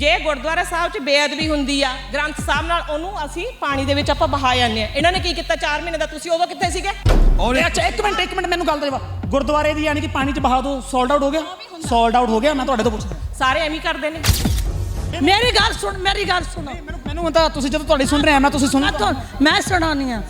ਜੇ ਗੁਰਦੁਆਰਾ ਸਾਹਿਬ 'ਚ ਬੇਅਦਬੀ ਹੁੰਦੀ ਆ ਗ੍ਰੰਥ ਸਾਹਿਬ ਨਾਲ ਉਹਨੂੰ ਅਸੀਂ ਪਾਣੀ ਦੇ ਵਿੱਚ ਆਪਾਂ ਬਹਾ ਜਾਂਦੇ ਆ। ਇਹਨਾਂ ਨੇ ਕੀ ਕੀਤਾ? 4 ਮਹੀਨੇ ਦਾ ਤੁਸੀਂ ਉਦੋਂ ਕਿੱਥੇ ਸੀਗੇ? ਇਹ ਅੱਛਾ ਇੱਕ ਮਿੰਟ ਇੱਕ ਮਿੰਟ ਮੈਨੂੰ ਗੱਲ ਦਾ ਜਵਾਬ ਗੁਰਦੁਆਰੇ ਦੀ ਯਾਨੀ ਕਿ ਪਾਣੀ 'ਚ ਬਹਾ ਦੋ ਸੋਲਡ ਆਊਟ ਹੋ ਗਿਆ? ਸੋਲਡ ਆਊਟ ਹੋ ਗਿਆ? ਮੈਂ ਤੁਹਾਡੇ ਤੋਂ ਪੁੱਛਦਾ। ਸਾਰੇ ਐਵੇਂ ਹੀ ਕਰਦੇ ਨੇ। ਮੇਰੀ ਗੱਲ ਸੁਣ ਮੇਰੀ ਗੱਲ ਸੁਣੋ। ਮੈਨੂੰ ਮੈਨੂੰ ਤਾਂ ਤੁਸੀਂ ਜਦੋਂ ਤੁਹਾਡੀ ਸੁਣ ਰਹੇ ਆ ਮੈਂ ਤੁਸੀਂ ਸੁਣ। ਮੈਂ ਸੁਣਾਉਣੀ ਆ।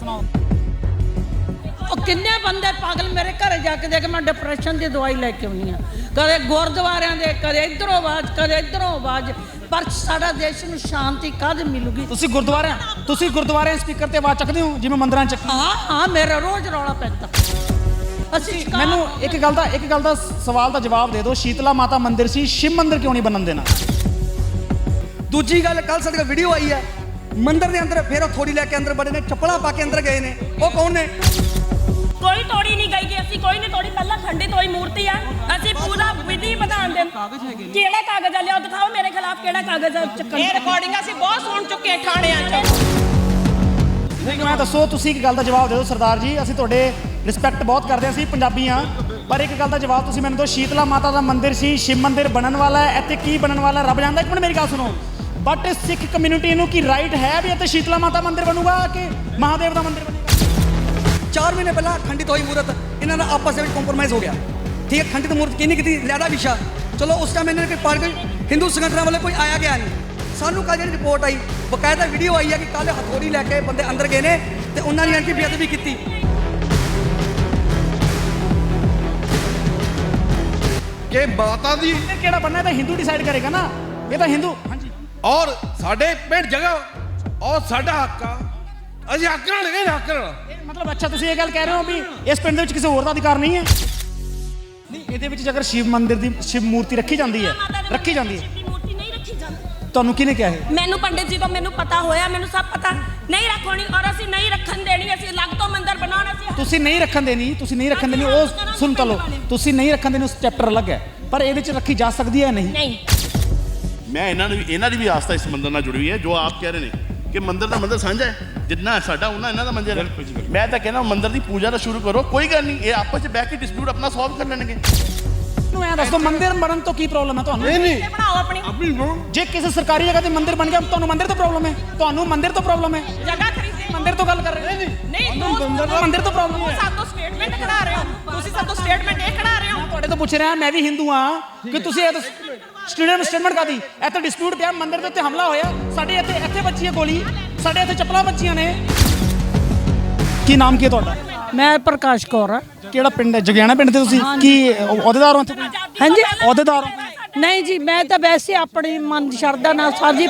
ਉਹ ਕਿੰਨੇ ਬੰਦੇ ਪਾਗਲ ਮੇਰੇ ਘਰੇ ਜਾ ਕੇ ਦੇਖ ਮੈਂ ਡਿਪਰੈਸ਼ਨ ਦੀ ਦਵਾਈ ਲੈ ਕੇ ਆਉਣੀ ਆ ਕਦੇ ਗੁਰਦੁਆਰਿਆਂ ਦੇ ਕਦੇ ਇਧਰੋਂ ਆਵਾਜ਼ ਕਦੇ ਇਧਰੋਂ ਆਵਾਜ਼। ਪਰ ਸਾਡਾ ਦੇਸ਼ ਨੂੰ ਸ਼ਾਂਤੀ ਕਦ ਮਿਲੂਗੀ? ਤੁਸੀਂ ਗੁਰਦੁਆਰਿਆਂ ਤੁਸੀਂ ਗੁਰਦੁਆਰਿਆਂ ਸਪੀਕਰ ਤੇ ਆਵਾਜ਼ ਚੱਕਦੇ ਹੋ ਜਿਵੇਂ ਮੰਦਰਾਂ 'ਚ ਚੱਕੀ ਹਾਂ? ਹਾਂ ਮੇਰਾ ਰੋਜ਼ ਰੌਲਾ ਪੈਂਦਾ। ਅਸੀਂ ਮੈਨੂੰ ਇੱਕ ਗੱਲ ਦਾ ਇੱਕ ਗੱਲ ਦਾ ਸਵਾਲ ਦਾ ਜਵਾਬ ਦੇ ਦਿਓ। ਸ਼ੀਤਲਾ ਮਾਤਾ ਮੰਦਿਰ ਸੀ ਸ਼ਿਵ ਮੰਦਿਰ ਕਿਉਂ ਨਹੀਂ ਬਣਨ ਦੇਣਾ? ਦੂਜੀ ਗੱਲ ਕੱਲ ਸਾਡੇ ਕੋਲ ਵੀਡੀਓ ਆਈ ਹੈ। ਮੰਦਿਰ ਦੇ ਅੰਦਰ ਫਿਰ ਉਹ ਥੋੜੀ ਲੈ ਕੇ ਅੰਦਰ ਬੜੇ ਨੇ ਚੱਪਲਾਂ ਪਾ ਕੇ ਅੰਦਰ ਗਏ ਨੇ। ਉਹ ਕੌਣ ਨੇ? ਕਾਗਜ਼ ਹੈਗੇ ਕਿਹੜਾ ਕਾਗਜ਼ ਆ? ਲਿਆਓ ਦਿਖਾਓ ਮੇਰੇ ਖਿਲਾਫ ਕਿਹੜਾ ਕਾਗਜ਼ ਆ? ਚੱਕਣ ਇਹ ਰਿਕਾਰਡਿੰਗ ਅਸੀਂ ਬਹੁਤ ਸੁਣ ਚੁੱਕੇ ਥਾਣਿਆਂ 'ਚ। ਨਹੀਂ ਮੈਂ ਦੱਸੋ ਤੁਸੀਂ ਇੱਕ ਗੱਲ ਦਾ ਜਵਾਬ ਦੇ ਦਿਓ ਸਰਦਾਰ ਜੀ। ਅਸੀਂ ਤੁਹਾਡੇ ਰਿਸਪੈਕਟ ਬਹੁਤ ਕਰਦੇ ਹਾਂ ਅਸੀਂ ਪੰਜਾਬੀ ਹਾਂ। ਪਰ ਇੱਕ ਗੱਲ ਦਾ ਜਵਾਬ ਤੁਸੀਂ ਮੈਨੂੰ ਦਿਓ ਸ਼ੀਤਲਾ ਮਾਤਾ ਦਾ ਮੰਦਿਰ ਸੀ ਸ਼ਿਵ ਮੰਦਿਰ ਬਣਨ ਵਾਲਾ ਹੈ ਇੱਥੇ ਕੀ ਬਣਨ ਵਾਲਾ? ਰੱਬ ਜਾਣਦਾ ਇੱਕ ਮਿੰਟ ਮੇਰੀ ਗੱਲ ਸੁਣੋ। ਬਟ ਸਿੱਖ ਕਮਿਊਨਿਟੀ ਨੂੰ ਕੀ ਰਾਈਟ ਹੈ ਵੀ ਇੱਥੇ ਸ਼ੀਤਲਾ ਮਾਤਾ ਮੰਦਿਰ ਬਣੂਗਾ ਕਿ ਮਹਾਦੇਵ ਦਾ ਮੰਦਿਰ ਬਣੇਗਾ? 4 ਮਹੀਨੇ ਪਹਿਲਾਂ ਖੰਡਿਤ ਹੋਈ ਮੂਰਤ ਇਹਨਾਂ ਦਾ ਆਪਸ ਦੇ ਵਿੱਚ ਕੰਪਰੋਮਾਈਜ਼ ਹੋ ਗਿਆ। ਠੀਕ ਹੈ ਖੰਡਿਤ ਮੂਰਤ ਕਿੰਨੀ ਕਿਤੀ? ਲੈਦਾ ਵਿਸ਼ਾ। ਚਲੋ ਉਸ ਟਾਈਮ ਇਹਨਾਂ ਨੇ ਕੋਈ ਪਾਰਟੀ ਹਿੰਦੂ ਸੰਗਠਨਾਂ ਵੱਲੋਂ ਕੋਈ ਆਇਆ ਗਿਆ ਨਹੀਂ। ਸਾਨੂੰ ਜਿਹੜੀ ਰਿਪੋਰਟ ਆਈ ਬਕਾਇਦਾ ਵੀਡੀਓ ਆਈ ਹੈ ਕਿ ਕੱਲ ਹਥੋੜੀ ਲੈ ਕੇ ਬੰਦੇ ਅੰਦਰ ਗਏ ਨੇ ਤੇ ਉਹਨਾਂ ਨੇ ਐਂਟੀ ਬੇਅਦਬੀ ਕੀਤੀ। ਕਿ ਮਾਤਾ ਦੀ ਕਿਹੜਾ ਇਹ ਤਾਂ ਹਿੰਦੂ ਡਿਸਾਈਡ ਕਰੇਗਾ ਨਾ? ਇਹ ਤਾਂ ਹਿੰਦੂ ਹਾਂਜੀ। ਔਰ ਸਾਡੇ ਪਿੰਡ ਜਗ੍ਹਾ ਔਰ ਸਾਡਾ ਹੱਕ ਆ। ਅਸੀਂ ਹੱਕ ਨਾਲ ਲਗੇ ਹੱਕ ਨਾਲ। ਇਹ ਮਤਲਬ ਅੱਛਾ ਤੁਸੀਂ ਇਹ ਗੱਲ ਕਹਿ ਰਹੇ ਹੋ ਵੀ ਇਸ ਪਿੰਡ ਦੇ ਵਿੱਚ ਕਿਸੇ ਹੋਰ ਦਾ ਅਧਿਕਾਰ ਨਹੀਂ ਹੈ? ਨਹੀਂ ਇਹਦੇ ਵਿੱਚ ਜੇਕਰ ਸ਼ਿਵ ਮੰਦਿਰ ਦੀ ਸ਼ਿਵ ਮੂਰਤੀ ਰੱਖੀ ਜਾਂਦੀ ਹੈ ਰੱਖੀ ਜਾਂਦੀ ਹੈ। ਦੀ ਮੂਰਤੀ ਨਹੀਂ ਰੱਖੀ ਜਾਂਦੀ। ਤੁਹਾਨੂੰ ਕਿਹਨੇ ਕਿਹਾ ਇਹ? ਮੈਨੂੰ ਪੰਡਿਤ ਜੀ ਤੋਂ ਮੈਨੂੰ ਪਤਾ ਹੋਇਆ ਮੈਨੂੰ ਸਭ ਪਤਾ। ਨਹੀਂ ਰੱਖਣੀ ਔਰ ਅਸੀਂ ਨਹੀਂ ਰੱਖਣ ਦੇਣੀ ਅਸੀਂ ਅਲੱਗ ਤੋਂ ਮੰਦਿਰ ਬਣਾਉਣਾ ਸੀ ਤੁਸੀਂ ਨਹੀਂ ਰੱਖਣ ਦੇਣੀ ਤੁਸੀਂ ਨਹੀਂ ਰੱਖਣ ਦੇਣੀ ਉਹ ਸੁਣ ਤਾਂ ਲਓ। ਤੁਸੀਂ ਨਹੀਂ ਰੱਖਣ ਦੇਣੀ ਉਸ ਚੈਪਟਰ ਅਲੱਗ ਹੈ। ਪਰ ਇਹਦੇ ਵਿੱਚ ਰੱਖੀ ਜਾ ਸਕਦੀ ਹੈ ਨਹੀਂ? ਨਹੀਂ। ਮੈਂ ਇਹਨਾਂ ਨੂੰ ਇਹਨਾਂ ਦੀ ਵੀ ਆਸਥਾ ਇਸ ਮੰਦਿਰ ਨਾਲ ਜੁੜੀ ਹੋਈ ਹੈ ਜੋ ਆਪ ਕਹਿ ਰਹੇ ਨੇ। ਕਿ ਮੰਦਿਰ ਦਾ ਮੰਦਿਰ ਸਾਂਝਾ ਹੈ। ਜਿੰਨਾ ਸਾਡਾ ਉਹਨਾਂ ਇਹਨਾਂ ਦਾ ਮੰਦਿਰ ਹੈ। ਮੈਂ ਤਾਂ ਕਹਿੰਦਾ ਮੰਦਿਰ ਦੀ ਪੂਜਾ ਦਾ ਸ਼ੁਰੂ ਕਰੋ ਕੋਈ ਗੱਲ ਨਹੀਂ। ਇਹ ਆਪਸ ਵਿੱਚ ਬਹਿ ਕੇ ਡਿਸਪਿਊਟ ਆਪਣਾ ਸੋਲਵ ਕਰ ਲੈਣਗੇ। ਨੂੰ ਐ ਦੱਸ ਮੰਦਿਰ ਬਣਨ ਤੋਂ ਕੀ ਪ੍ਰੋਬਲਮ ਹੈ ਤੁਹਾਨੂੰ? ਨਹੀਂ ਨਹੀਂ। ਇਹ ਬਣਾਓ ਆਪਣੀ। ਜੇ ਕਿਸੇ ਸਰਕਾਰੀ ਜਗ੍ਹਾ ਤੇ ਮੰਦਿਰ ਬਣ ਗਿਆ ਤੁਹਾਨੂੰ ਮੰਦਿਰ ਤੋਂ ਪ੍ਰੋਬਲਮ ਹੈ। ਤੁਹਾਨੂੰ ਮੰਦਿਰ ਤੋਂ ਪ੍ਰੋਬਲਮ ਹੈ। ਜਗ੍ਹਾ ਖਰੀਦੇ। ਮੰਦਿਰ ਤੋਂ ਗੱਲ ਕਰ ਰਹੇ ਨਹੀਂ ਨਹੀਂ। ਤੂੰ ਮੰਦਿਰ ਤੋਂ ਪ੍ਰੋਬਲਮ ਹੈ। ਸਾਤੋਂ ਸਟੇਟਮੈਂਟ ਕਢਾ ਰਹੇ ਹੋ। ਤੁਸੀਂ ਸਾਤੋਂ ਸਟੇਟਮੈਂਟ ਇਹ ਕਢਾ ਰਹੇ ਹੋ। ਤੁਹਾਡੇ ਤੋਂ ਪੁੱਛ ਰਿਹਾ ਮੈਂ ਵੀ ਹਿੰਦੂ ਹਾਂ ਕਿ ਤੁਸੀਂ ਇਹ ਸਟੂਡੈਂਟ ਸਟੇਟਮੈਂਟ ਕਾਦੀ ਇੱਥੇ ਡਿਸਪਿਊਟ ਪਿਆ ਮੰਦਿਰ ਦੇ ਉੱਤੇ ਹਮਲਾ ਹੋਇਆ ਸਾਡੇ ਇੱਥੇ ਇੱਥੇ ਵੱਜੀ ਹੈ ਗੋਲੀ ਸਾਡੇ ਇੱਥੇ ਚੱਪਲਾਂ ਵੱਜੀਆਂ ਨੇ। ਕੀ ਨਾਮ ਕੀ ਹੈ ਤੁਹਾਡਾ? ਮੈਂ ਪ੍ਰਕਾਸ਼ ਕੌਰ ਆ ਕਿਹੜਾ ਪਿੰਡ ਹੈ? ਜਗਿਆਣਾ ਪਿੰਡ ਤੇ ਤੁਸੀਂ? ਕੀ ਅਹੁ- ਅਹੁਦੇਦਾਰ ਹੋ ਇੱਥੇ ਕੋਈ? ਹਾਂਜੀ। ਅਹੁਦੇਦਾਰ ਹੋ ਨਹੀਂ ਜੀ ਮੈਂ ਤਾਂ ਵੈਸੇ ਆਪਣੀ ਮਨ ਦੀ ਸ਼ਰਧਾ ਨਾਲ ਸਾਜੀ